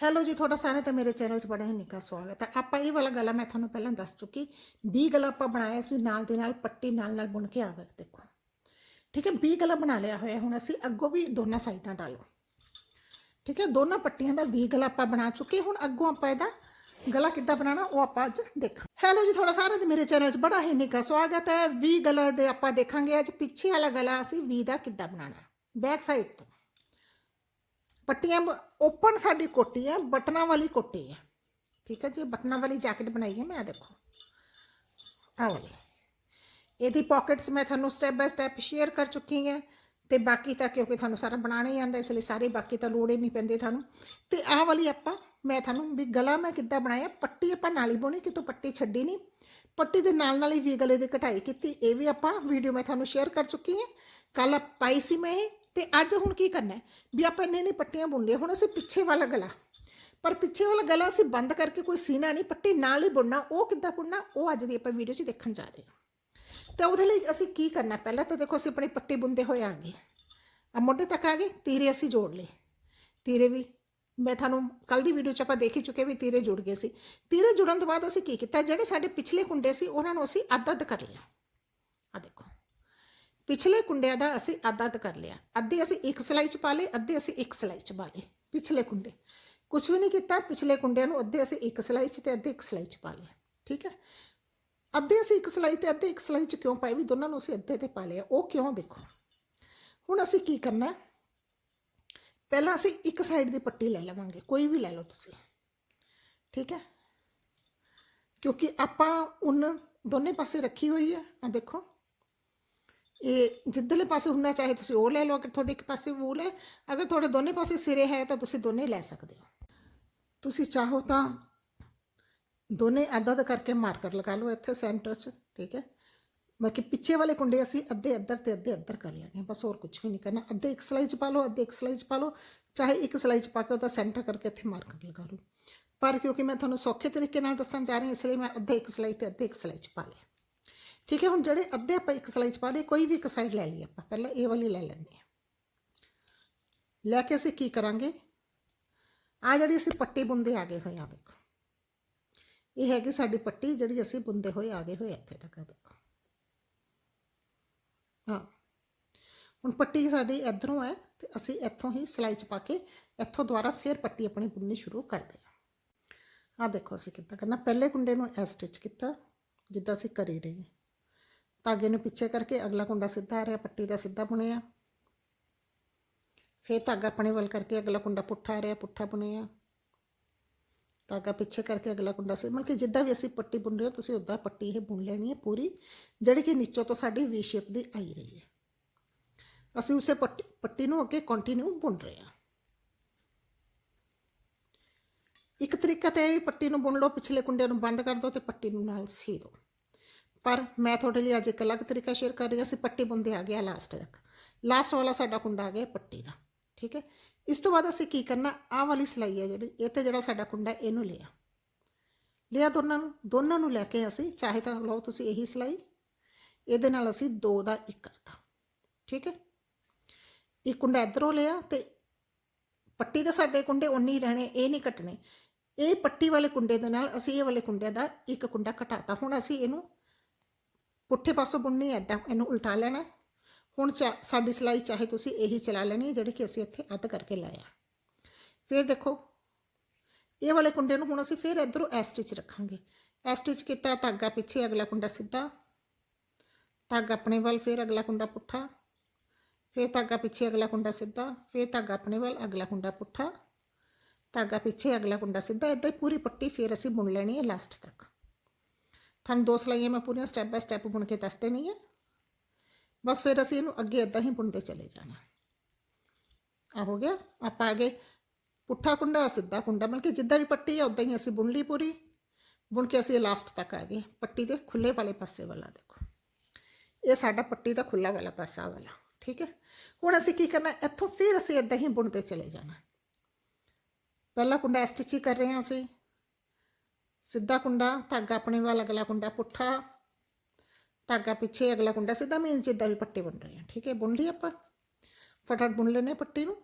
Hello ਜੀ ਤੁਹਾਡਾ ਸਾਰਿਆਂ ਦਾ ਮੇਰੇ ਚੈਨਲ 'ਚ ਬੜਾ ਹੀ ਨਿੱਘਾ ਸਵਾਗਤ ਹੈ ਆਪਾਂ ਇਹ ਵਾਲਾ ਗਲਾ ਮੈਂ ਤੁਹਾਨੂੰ ਪਹਿਲਾਂ ਦੱਸ ਚੁੱਕੀ 20 ਗਲਾ ਆਪਾਂ ਬਣਾਇਆ ਸੀ ਨਾਲ ਦੇ ਨਾਲ ਪੱਟੀ ਨਾਲ ਨਾਲ ਬੁਣ ਕੇ ਆਵੇ ਦੇਖੋ ਠੀਕ ਹੈ 20 ਗਲਾ ਬਣਾ ਲਿਆ ਹੋਇਆ ਹੁਣ ਅਸੀਂ ਅੱਗੋਂ ਵੀ ਦੋਨਾਂ ਸਾਈਡਾਂ ਦਾ ਲਓ ਠੀਕ ਹੈ ਦੋਨਾਂ ਪੱਟੀਆਂ ਦਾ 20 ਗਲਾ ਆਪਾਂ ਬਣਾ ਚੁੱਕੇ ਹੁਣ ਅੱਗੋਂ ਆਪਾਂ ਇਹਦਾ ਗਲਾ ਕਿੱਦਾਂ ਬਣਾਉਣਾ ਉਹ ਆਪਾਂ ਅੱਜ ਦੇਖਾਂ ਹੈਲੋ ਜੀ ਤੁਹਾਡਾ ਸਾਰਿਆਂ ਦਾ ਮੇਰੇ ਚੈਨਲ 'ਚ ਬੜਾ ਹੀ ਨਿੱਘਾ ਸਵਾਗਤ ਹੈ 20 ਗਲਾ ਦੇ ਆਪਾਂ ਦੇਖਾਂਗੇ ਅੱਜ ਪਿੱਛੇ ਵਾਲਾ ਗਲਾ ਅਸੀਂ 20 ਦਾ ਕਿੱਦਾਂ ਬਣਾਉਣਾ ਬੈਕ ਸਾਈਡ ਤੋਂ ਪੱਟੀਆਂ ਓਪਨ ਸਾਡੀ ਕੋਟੀ ਹੈ ਬਟਨਾਂ ਵਾਲੀ ਕੋਟੀ ਹੈ ਠੀਕ ਹੈ ਜੀ, ਬਟਨਾਂ ਵਾਲੀ ਜੈਕਟ ਬਣਾਈ ਹੈ ਮੈਂ, ਦੇਖੋ। ਆਹ ਵਾਲੀ। ਇਹਦੀ ਪਾਕਟਸ ਮੈਂ ਤੁਹਾਨੂੰ ਸਟੈਪ ਬਾय ਸਟੈਪ ਸ਼ੇਅਰ ਕਰ ਚੁੱਕੀ ਹਾਂ ਤੇ ਬਾਕੀ ਤਾਂ ਕਿਉਂਕਿ ਤੁਹਾਨੂੰ ਸਾਰਾ ਬਣਾਉਣਾ ਹੀ ਆਂਦਾ ਇਸ ਲਈ ਸਾਰੇ ਬਾਕੀ ਤਾਂ ਲੋੜ ਹੀ ਨਹੀਂ ਪੈਂਦੀ ਤੁਹਾਨੂੰ। ਤੇ ਆਹ ਵਾਲੀ ਆਪਾਂ, ਮੈਂ ਤੁਹਾਨੂੰ ਵੀ ਗਲਾ ਮੈਂ ਕਿੱਦਾਂ ਬਣਾਇਆ, ਪੱਟੀ ਆਪਾਂ ਨਾਲ ਹੀ ਬੁਣੀ, ਕਿਤੋਂ ਪੱਟੀ ਛੱਡੀ ਨਹੀਂ। ਪੱਟੀ ਦੇ ਨਾਲ ਨਾਲ ਹੀ ਵੀ ਗਲੇ ਦੀ ਕਢਾਈ ਕੀਤੀ, ਇਹ ਵੀ ਆਪਾਂ ਵੀਡੀਓ ਮੈਂ ਤੁਹਾਨੂੰ ਸ਼ੇਅਰ ਕਰ ਚੁੱਕੀ ਹਾਂ ਕੱਲ ਪਾਈ ਸੀ ਮੈਂ ਇਹ ਤੇ ਅੱਜ ਹੁਣ ਕੀ ਕਰਨਾ ਹੈ? ਵੀ ਆਪਾਂ ਇੰਨੇ ਨਹੀਂ ਪੱਟੀਆਂ ਬੁਣਨੀਆਂ ਹੁਣ ਅਸੀਂ ਪਿੱਛੇ ਵਾਲਾ ਗਲਾ। ਪਰ ਪਿੱਛੇ ਵਾਲਾ ਗਲਾ ਅਸੀਂ ਬੰਦ ਕਰਕੇ ਕੋਈ ਸੀਨਾ ਨਹੀਂ, ਪੱਟੀ ਨਾਲ ਹੀ ਬੁਣਨਾ, ਉਹ ਕਿੱਦਾਂ ਬੁਣਨਾ, ਉਹ ਅੱਜ ਦੀ ਆਪਾਂ ਵੀਡੀਓ 'ਚ ਦੇਖਣ ਜਾ ਰਹੇ ਹਾਂ। ਤੇ ਉਹਦੇ ਲਈ ਅਸੀਂ ਕੀ ਕਰਨਾ ਪਹਿਲਾਂ ਤਾਂ ਦੇਖੋ, ਅਸੀਂ ਆਪਣੀ ਪੱਟੀ ਬੁੰਦੇ ਹੋਏ ਆ ਗਏ। ਆ ਮੋਢੇ ਤੱਕ ਆ ਗਏ, ਤੀਰੇ ਅਸੀਂ ਜੋੜ ਲਏ। ਤੀਰੇ ਵੀ, ਮੈਂ ਤੁਹਾਨੂੰ ਕੱਲ ਦੀ ਵੀਡੀਓ 'ਚ ਆਪਾਂ ਦੇਖ ਹੀ ਚੁੱਕੇ ਵੀ ਤੀਰੇ ਜੁੜ ਗਏ ਸੀ। ਤੀਰੇ ਜੁੜਨ ਤੋਂ ਬਾਅਦ ਅਸੀਂ ਕੀ ਕੀਤਾ, ਜਿਹੜੇ ਸਾਡੇ ਪਿਛਲੇ ਕੁੰਡੇ ਸੀ, ਉਹਨਾਂ ਨੂੰ ਅਸੀਂ ਅੱਧ ਅੱਧ ਕਰ ਲਿਆ ਆ ਦੇਖੋ। ਪਿਛਲੇ ਕੁੰਡਿਆਂ ਦਾ ਅਸੀਂ ਅੱਧ ਅੱਧ ਕਰ ਲਿਆ। ਅੱਧੇ ਅਸੀਂ ਇੱਕ ਸਲਾਈ 'ਚ ਪਾ ਲਏ, ਅੱਧੇ ਅਸੀਂ ਇੱਕ ਸਲਾਈ 'ਚ ਪਾ ਲਏ। ਪਿਛਲੇ ਕੁੰਡੇ। ਕੁਝ ਵੀ ਨਹੀਂ ਕੀਤਾ, ਪਿਛਲੇ ਕੁੰਡਿਆਂ ਨੂੰ ਅੱਧੇ ਅਸੀਂ ਇੱਕ ਸਲਾਈ 'ਚ ਤੇ ਅੱਧੇ ਇੱਕ ਸਲਾਈ 'ਚ ਪਾ ਲਿਆ। ਠੀਕ ਹੈ? ਅੱਧੇ ਅਸੀਂ ਇੱਕ ਸਲਾਈ ਤੇ ਅੱਧੇ ਇੱਕ ਸਲਾਈ 'ਚ ਕਿਉਂ ਪਾਏ? ਵੀ ਦੋਨਾਂ ਨੂੰ ਅਸੀਂ ਅੱਧੇ ਤੇ ਪਾ ਲਿਆ। ਉਹ ਕਿਉਂ ਦੇਖੋ? ਹੁਣ ਅਸੀਂ ਕੀ ਕਰਨਾ? ਪਹਿਲਾਂ ਅਸੀਂ ਇੱਕ ਸਾਈਡ ਦੀ ਪੱਟੀ ਲੈ ਲਵਾਂਗੇ। ਕੋਈ ਵੀ ਲੈ ਲਓ ਤੁਸੀਂ। ਠੀਕ ਹੈ? ਕਿਉਂਕਿ ਆਪਾਂ ਉਨ ਦੋਨੇ ਪਾਸੇ ਰੱਖੀ ਹੋਈ ਹੈ। ਆ ਦੇਖੋ। ਇਹ ਜਿੱਧਰਲੇ ਪਾਸੇ ਹੁੰਨਾ ਚਾਹੇ ਤੁਸੀਂ ਉਹ ਲੈ ਲਓ ਅਗਰ ਤੁਹਾਡੇ ਇੱਕ ਪਾਸੇ ਵੂਲ ਹੈ ਅਗਰ ਤੁਹਾਡੇ ਦੋਨੇ ਪਾਸੇ ਸਿਰੇ ਹੈ ਤਾਂ ਤੁਸੀਂ ਦੋਨੇ ਲੈ ਸਕਦੇ ਹੋ ਤੁਸੀਂ ਚਾਹੋ ਤਾਂ ਦੋਨੇ ਅੱਧਾ ਅੱਧਾ ਕਰਕੇ ਮਾਰਕਰ ਲਗਾ ਲਓ ਇੱਥੇ ਸੈਂਟਰ 'ਚ ਠੀਕ ਹੈ ਬਾਕੀ ਪਿੱਛੇ ਵਾਲੇ ਕੁੰਡੇ ਅਸੀਂ ਅੱਧੇ ਅੱਧਰ ਤੇ ਅੱਧੇ ਅੱਧਰ ਕਰ ਲੈਣੇ ਆ, ਬਸ ਹੋਰ ਕੁਝ ਵੀ ਨਹੀਂ ਕਰਨਾ ਅੱਧੇ ਇੱਕ ਸਲਾਈ 'ਚ ਪਾ ਲਓ ਅੱਧੇ ਇੱਕ ਸਲਾਈ 'ਚ ਪਾ ਲਓ ਚਾਹੇ ਇੱਕ ਸਲਾਈ 'ਚ ਪਾ ਕੇ ਉਹਦਾ ਸੈਂਟਰ ਕਰਕੇ ਇੱਥੇ ਮਾਰਕਰ ਲਗਾ ਲਓ ਪਰ ਕਿਉਂਕਿ ਮੈਂ ਤੁਹਾਨੂੰ ਸੌਖੇ ਤਰੀਕੇ ਨਾਲ ਦੱਸਣ ਜਾ ਰਹੀ ਹਾਂ ਇਸ ਲਈ ਮੈਂ ਅੱਧੇ ਇੱਕ ਸਲਾਈ ਤੇ ਅੱਧੇ ਇੱਕ ਸਲਾਈ 'ਚ ਪਾ ਲਿਆ ਠੀਕ ਹੈ, ਹੁਣ ਜਿਹੜੇ ਅੱਧੇ ਆਪਾਂ ਇੱਕ ਸਲਾਈ 'ਚ ਪਾ ਦੇ ਕੋਈ ਵੀ ਇੱਕ ਸਾਈਡ ਲੈ ਲਈ ਆਪਾਂ। ਪਹਿਲਾਂ ਇਹ ਵਾਲੀ ਲੈ ਲੈਣੀ ਹੈ। ਲੈ ਕੇ ਅਸੀਂ ਕੀ ਕਰਾਂਗੇ? ਆ ਜਿਹੜੀ ਅਸੀਂ ਪੱਟੀ ਬੁੰਦੇ ਆ ਗਏ ਹੋਏ ਆ, ਦੇਖੋ। ਇਹ ਹੈਗੀ ਸਾਡੀ ਪੱਟੀ ਜਿਹੜੀ ਅਸੀਂ ਬੁੰਦੇ ਹੋਏ ਆ ਗਏ ਹੋਏ ਇੱਥੇ ਤੱਕ ਦੇਖੋ। ਹਾਂ। ਹੁਣ ਪੱਟੀ ਸਾਡੀ ਇਧਰੋਂ ਹੈ ਤੇ ਅਸੀਂ ਇੱਥੋਂ ਹੀ ਸਲਾਈ 'ਚ ਪਾ ਕੇ ਇੱਥੋਂ ਦੁਬਾਰਾ ਫੇਰ ਪੱਟੀ ਆਪਣੀ ਬੁਣਨੀ ਸ਼ੁਰੂ ਕਰਦੇ ਹਾਂ। ਆ ਦੇਖੋ ਅਸੀਂ ਕਿੱਦਾਂ ਕਰਨਾ। ਪਹਿਲੇ ਕੁੰਡੇ ਨੂੰ ਐ ਸਟਿਚ ਕੀਤਾ, ਜਿੱਦਾਂ ਅਸੀਂ ਕਰੀ ਰਹੇ ਹਾਂ। ਧਾਗੇ ਨੂੰ ਪਿੱਛੇ ਕਰਕੇ ਅਗਲਾ ਕੁੰਡਾ ਸਿੱਧਾ ਆ ਰਿਹਾ, ਪੱਟੀ ਦਾ ਸਿੱਧਾ ਬੁਣਿਆ। ਫਿਰ ਧਾਗਾ ਆਪਣੇ ਵੱਲ ਕਰਕੇ ਅਗਲਾ ਕੁੰਡਾ ਪੁੱਠਾ ਆ ਰਿਹਾ, ਪੁੱਠਾ ਬੁਣਿਆ। ਧਾਗਾ ਪਿੱਛੇ ਕਰਕੇ ਅਗਲਾ ਕੁੰਡਾ ਸੀ ਮਤਲਬ ਕਿ ਜਿੱਦਾਂ ਵੀ ਅਸੀਂ ਪੱਟੀ ਬੁਣ ਰਹੇ ਹੋ, ਤੁਸੀਂ ਉਦਾਂ ਪੱਟੀ ਇਹ ਬੁਣ ਲੈਣੀ ਹੈ ਪੂਰੀ, ਜਿਹੜੀ ਕਿ ਨੀਚੋਂ ਤੋਂ ਸਾਡੀ ਵੀ ਸ਼ੇਪ ਦੀ ਆਈ ਰਹੀ ਹੈ। ਅਸੀਂ ਉਸੇ ਪੱਟੀ ਪੱਟੀ ਨੂੰ ਅੱਗੇ ਕੰਟੀਨਿਊ ਬੁਣ ਰਹੇ ਹਾਂ। ਇੱਕ ਤਰੀਕਾ ਤਾਂ ਇਹ ਵੀ ਪੱਟੀ ਨੂੰ ਬੁਣ ਲਓ, ਪਿਛਲੇ ਕੁੰਡੇ ਨੂੰ ਬੰਦ ਕਰ ਦਿਓ ਤੇ ਪੱਟੀ ਨੂੰ ਨਾਲ ਸੀ ਦਿਓ। ਪਰ ਮੈਂ ਤੁਹਾਡੇ ਲਈ ਅੱਜ ਇੱਕ ਅਲੱਗ ਤਰੀਕਾ ਸ਼ੇਅਰ ਕਰ ਰਹੀ ਹਾਂ, ਅਸੀਂ ਪੱਟੀ ਬੁੰਦੇ ਆ ਗਿਆ ਲਾਸਟ ਤੱਕ। ਲਾਸਟ ਵਾਲਾ ਸਾਡਾ ਕੁੰਡਾ ਆ ਗਿਆ ਪੱਟੀ ਦਾ, ਠੀਕ ਹੈ? ਇਸ ਤੋਂ ਬਾਅਦ ਅਸੀਂ ਕੀ ਕਰਨਾ, ਆਹ ਵਾਲੀ ਸਲਾਈ ਹੈ ਜਿਹੜੀ, ਇਹ ਤੇ ਜਿਹੜਾ ਸਾਡਾ ਕੁੰਡਾ ਇਹਨੂੰ ਲਿਆ। ਲਿਆ ਦੋਨਾਂ ਨੂੰ ਦੋਨਾਂ ਨੂੰ ਲੈ ਕੇ ਅਸੀਂ, ਚਾਹੇ ਤਾਂ ਲਓ ਤੁਸੀਂ ਇਹੀ ਸਲਾਈ, ਇਹਦੇ ਨਾਲ ਅਸੀਂ ਦੋ ਦਾ ਇੱਕ ਕਰਤਾ ਠੀਕ ਹੈ? ਇੱਕ ਕੁੰਡਾ ਇਧਰੋਂ ਲਿਆ ਤੇ ਪੱਟੀ ਦੇ ਸਾਡੇ ਕੁੰਡੇ ਉਨੀ ਰਹਿਣੇ, ਇਹ ਨਹੀਂ ਕੱਟਣੇ। ਇਹ ਪੱਟੀ ਵਾਲੇ ਕੁੰਡੇ ਦੇ ਨਾਲ ਅਸੀਂ ਇਹ ਵਾਲੇ ਕੁੰਡੇ ਦਾ ਇੱਕ ਕੁੰਡਾ ਘਟਾਤਾ। ਹੁਣ ਅਸੀਂ ਇਹਨੂੰ ਪੁੱਠੇ ਪਾਸੋਂ ਬੁਣਨੀ ਹੈ ਏਦਾਂ ਇਹਨੂੰ ਉਲਟਾ ਲੈਣਾ। ਹੁਣ ਚਾ, ਸਾਡੀ ਸਲਾਈ ਚਾਹੇ ਤੁਸੀਂ ਇਹੀ ਚਲਾ ਲੈਣੀ ਹੈ, ਜਿਹੜੀ ਕਿ ਅਸੀਂ ਇੱਥੇ ਅੱਧ ਕਰਕੇ ਲਾਇਆ ਫਿਰ ਦੇਖੋ, ਇਹ ਵਾਲੇ ਕੁੰਡੇ ਨੂੰ ਹੁਣ ਅਸੀਂ ਫਿਰ ਇਧਰੋਂ ਐ ਸਟਿਚ ਰੱਖਾਂਗੇ। ਐ ਸਟਿਚ ਕੀਤਾ, ਧਾਗਾ ਪਿੱਛੇ ਅਗਲਾ ਕੁੰਡਾ ਸਿੱਧਾ। ਧਾਗਾ ਆਪਣੇ ਵੱਲ, ਫਿਰ ਅਗਲਾ ਕੁੰਡਾ ਪੁੱਠਾ। ਫਿਰ ਧਾਗਾ ਪਿੱਛੇ ਅਗਲਾ ਕੁੰਡਾ ਸਿੱਧਾ। ਫਿਰ ਧਾਗਾ ਆਪਣੇ ਵੱਲ, ਅਗਲਾ ਕੁੰਡਾ ਪੁੱਠਾ। ਧਾਗਾ ਪਿੱਛੇ ਅਗਲਾ ਕੁੰਡਾ ਸਿੱਧਾ। ਇਦਾਂ ਹੀ ਪੂਰੀ ਪੱਟੀ ਫਿਰ ਅਸੀਂ ਬੁਣ ਲੈਣੀ ਹੈ ਲਾਸਟ ਤੱਕ। ਤੁਹਾਨੂੰ ਦੋ ਸਲਾਈਆਂ ਮੈਂ ਪੂਰੀਆਂ ਸਟੈਪ ਬਾय ਸਟੈਪ ਬੁਣ ਕੇ ਦੱਸ ਦੇਣੀ ਹੈ ਬਸ ਫਿਰ ਅਸੀਂ ਇਹਨੂੰ ਅੱਗੇ ਇਦਾਂ ਹੀ ਬੁਣਦੇ ਚਲੇ ਜਾਣਾ ਆ ਹੋ ਗਿਆ ਆਪਾਂ ਆਗੇ ਪੁੱਠਾ ਕੁੰਡਾ ਸਿੱਧਾ ਕੁੰਡਾ ਮਤਲਬ ਕਿ ਜਿੱਦਾਂ ਵੀ ਪੱਟੀ ਹੈ ਉਦਾਂ ਹੀ ਅਸੀਂ ਬੁਣ ਲਈ ਪੂਰੀ ਬੁਣ ਕੇ ਅਸੀਂ ਲਾਸਟ ਤੱਕ ਆ ਗਏ ਪੱਟੀ ਦੇ ਖੁੱਲੇ ਵਾਲੇ ਪਾਸੇ ਵਾਲਾ ਦੇਖੋ ਇਹ ਸਾਡਾ ਪੱਟੀ ਦਾ ਖੁੱਲਾ ਵਾਲਾ ਪਾਸਾ ਵਾਲਾ ਠੀਕ ਹੈ ਹੁਣ ਅਸੀਂ ਕੀ ਕਰਨਾ ਇੱਥੋਂ ਫਿਰ ਅਸੀਂ ਇਦਾਂ ਹੀ ਬੁਣਦੇ ਚਲੇ ਜਾਣਾ ਪਹਿਲਾ ਕੁੰਡਾ ਸਟਿਚ ਹੀ ਕਰ ਰਹੇ ਹਾਂ ਅਸੀਂ ਸਿੱਧਾ ਕੁੰਡਾ, ਧਾਗਾ ਆਪਣੇ ਵੱਲ, ਅਗਲਾ ਕੁੰਡਾ ਪੁੱਠਾ, ਧਾਗਾ ਪਿੱਛੇ, ਅਗਲਾ ਕੁੰਡਾ ਸਿੱਧਾ ਮੀਨ ਜਿੱਦਾਂ ਵੀ ਪੱਟੀ ਬਣ ਰਹੇ ਹਾਂ ਠੀਕ ਹੈ ਬੁਣ ਲਈ ਆਪਾਂ, ਫਟਾਫਟ ਬੁਣ ਲੈਨੇ ਪੱਟੀ ਨੂੰ।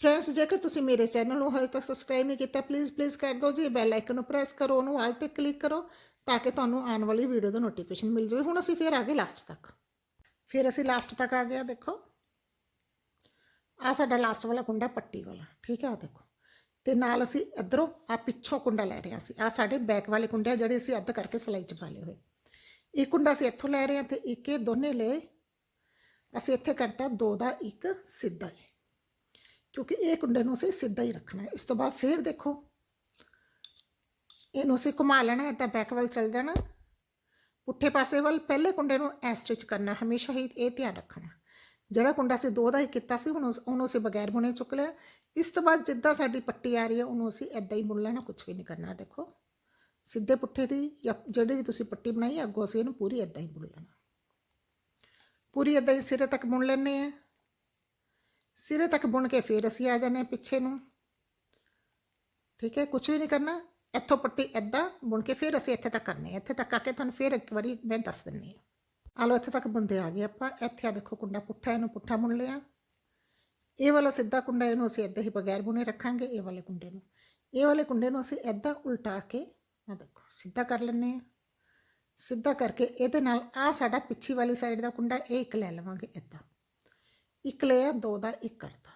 ਫਰੈਂਡਸ ਜੇਕਰ ਤੁਸੀਂ ਮੇਰੇ ਚੈਨਲ ਨੂੰ ਹਜੇ ਤੱਕ ਸਬਸਕ੍ਰਾਈਬ ਨਹੀਂ ਕੀਤਾ ਪਲੀਜ਼ ਪਲੀਜ਼ ਕਰ ਦਿਓ ਜੀ ਬੈਲ ਆਈਕਨ ਨੂੰ ਪ੍ਰੈਸ ਕਰੋ, ਉਹਨੂੰ ਆਲ ਤੇ ਕਲਿੱਕ ਕਰੋ, ਤਾਂ ਕਿ ਤੁਹਾਨੂੰ ਆਉਣ ਵਾਲੀ ਵੀਡੀਓ ਦਾ ਨੋਟੀਫਿਕੇਸ਼ਨ ਮਿਲ ਜਾਵੇ। ਹੁਣ ਅਸੀਂ ਫਿਰ ਆ ਗਏ ਲਾਸਟ ਤੱਕ। ਫਿਰ ਅਸੀਂ ਲਾਸਟ ਤੱਕ ਆ ਗਏ ਆ, ਦੇਖੋ। ਆ ਸਾਡਾ ਲਾਸਟ ਵਾਲਾ ਕੁੰਡਾ ਪੱਟੀ ਵਾਲਾ, ਠੀਕ ਹੈ ਆ ਦੇਖੋ। ਤੇ ਨਾਲ ਅਸੀਂ ਇਧਰੋਂ ਆ ਪਿੱਛੋਂ ਕੁੰਡਾ ਲੈ ਰਹੇ ਹਾਂ ਅਸੀਂ। ਆ ਸਾਡੇ ਬੈਕ ਵਾਲੇ ਕੁੰਡੇ ਆ ਜਿਹੜੇ ਅਸੀਂ ਅੱਧ ਕਰਕੇ ਸਲਾਈ ਚ ਪਾ ਲਏ ਹੋਏ। ਇਹ ਕੁੰਡਾ ਅਸੀਂ ਇੱਥੋਂ ਲੈ ਰਹੇ ਹਾਂ ਤੇ ਇੱਕ ਇਹ ਦੋਨੇ ਲਏ। ਅਸੀਂ ਇੱਥੇ ਕਰਤਾ ਦੋ ਦਾ ਇੱਕ ਸਿੱਧਾ ਹੈ। ਕਿਉਂਕਿ ਇਹ ਕੁੰਡੇ ਨੂੰ ਅਸੀਂ ਸਿੱਧਾ ਹੀ ਰੱਖਣਾ ਹੈ। ਇਸ ਤੋਂ ਬਾਅਦ ਫੇਰ ਦੇਖੋ। ਇਹਨੂੰ ਅਸੀਂ ਘੁਮਾ ਲੈਣਾ ਹੈ ਤਾਂ ਬੈਕ ਵੱਲ ਚੱਲ ਜਾਣਾ। ਪੁੱਠੇ ਪਾਸੇ ਵੱਲ ਪਹਿਲੇ ਕੁੰਡੇ ਨੂੰ ਐ ਸਟਿਚ ਕਰਨਾ, ਹਮੇਸ਼ਾ ਹੀ ਇਹ ਧਿਆਨ ਰੱਖਣਾ। ਜਿਹੜਾ ਕੁੰਡਾ ਅਸੀਂ ਦੋ ਦਾ ਹੀ ਕੀਤਾ ਸੀ ਹੁਣ ਉਸ- ਉਹਨੂੰ ਅਸੀਂ ਬਗੈਰ ਬੁਣੇ ਚੁੱਕ ਲਿਆ। ਇਸ ਤੋਂ ਬਾਅਦ ਜਿੱਦਾਂ ਸਾਡੀ ਪੱਟੀ ਆ ਰਹੀ ਹੈ ਉਹਨੂੰ ਅਸੀਂ ਐਦਾਂ ਹੀ ਬੁਣ ਲੈਣਾ ਕੁਝ ਵੀ ਨਹੀਂ ਕਰਨਾ ਦੇਖੋ। ਸਿੱਧੇ ਪੁੱਠੇ ਦੀ ਜਾਂ ਜਿਹੜੀ ਵੀ ਤੁਸੀਂ ਪੱਟੀ ਬਣਾਈ ਹੈ, ਅੱਗੋਂ ਅਸੀਂ ਇਹਨੂੰ ਪੂਰੀ ਐਦਾਂ ਹੀ ਬੁਣ ਲੈਣਾ। ਪੂਰੀ ਐਦਾਂ ਹੀ ਸਿਰੇ ਤੱਕ ਬੁਣ ਲੈਣੇ ਆ ਸਿਰੇ ਤੱਕ ਬੁਣ ਕੇ ਫਿਰ ਅਸੀਂ ਆ ਜਾਂਦੇ ਹਾਂ ਪਿੱਛੇ ਨੂੰ। ਠੀਕ ਹੈ ਕੁਝ ਵੀ ਨਹੀਂ ਕਰਨਾ ਇੱਥੋਂ ਪੱਟੀ ਐਦਾਂ ਬੁਣ ਕੇ ਫਿਰ ਅਸੀਂ ਇੱਥੇ ਤੱਕ ਕਰਨੇ ਆ ਇੱਥੇ ਤੱਕ ਆ ਕੇ ਤੁਹਾਨੂੰ ਫਿਰ ਇੱਕ ਵਾਰੀ ਮੈਂ ਦੱਸ ਦਿੰਨੀ ਹਾਂ। ਆ ਲਓ ਇੱਥੇ ਤੱਕ ਬੰਦੇ ਆ ਗਏ ਆਪਾਂ। ਇੱਥੇ ਆ ਦੇਖੋ ਕੁੰਡਾ ਪੁੱਠਾ, ਇਹਨੂੰ ਪੁੱਠਾ ਬੁਣ ਲਿਆ। ਇਹ ਵਾਲਾ ਸਿੱਧਾ ਕੁੰਡਾ ਇਹਨੂੰ ਅਸੀਂ ਇੱਦਾਂ ਹੀ ਬਗੈਰ ਬੁਣੇ ਰੱਖਾਂਗੇ, ਇਹ ਵਾਲੇ ਕੁੰਡੇ ਨੂੰ। ਇਹ ਵਾਲੇ ਕੁੰਡੇ ਨੂੰ ਅਸੀਂ ਇੱਦਾਂ ਉਲਟਾ ਕੇ ਆ ਦੇਖੋ, ਸਿੱਧਾ ਕਰ ਲੈਂਦੇ ਆ ਸਿੱਧਾ ਕਰਕੇ ਇਹਦੇ ਨਾਲ ਆ ਸਾਡਾ ਪਿੱਛੀ ਵਾਲੀ ਸਾਈਡ ਦਾ ਕੁੰਡਾ, ਇਹ ਇੱਕ ਲੈ ਲਵਾਂਗੇ ਇੱਦਾਂ ਇੱਕ ਲਿਆ ਦੋ ਦਾ ਇੱਕ ਕਰਤਾ।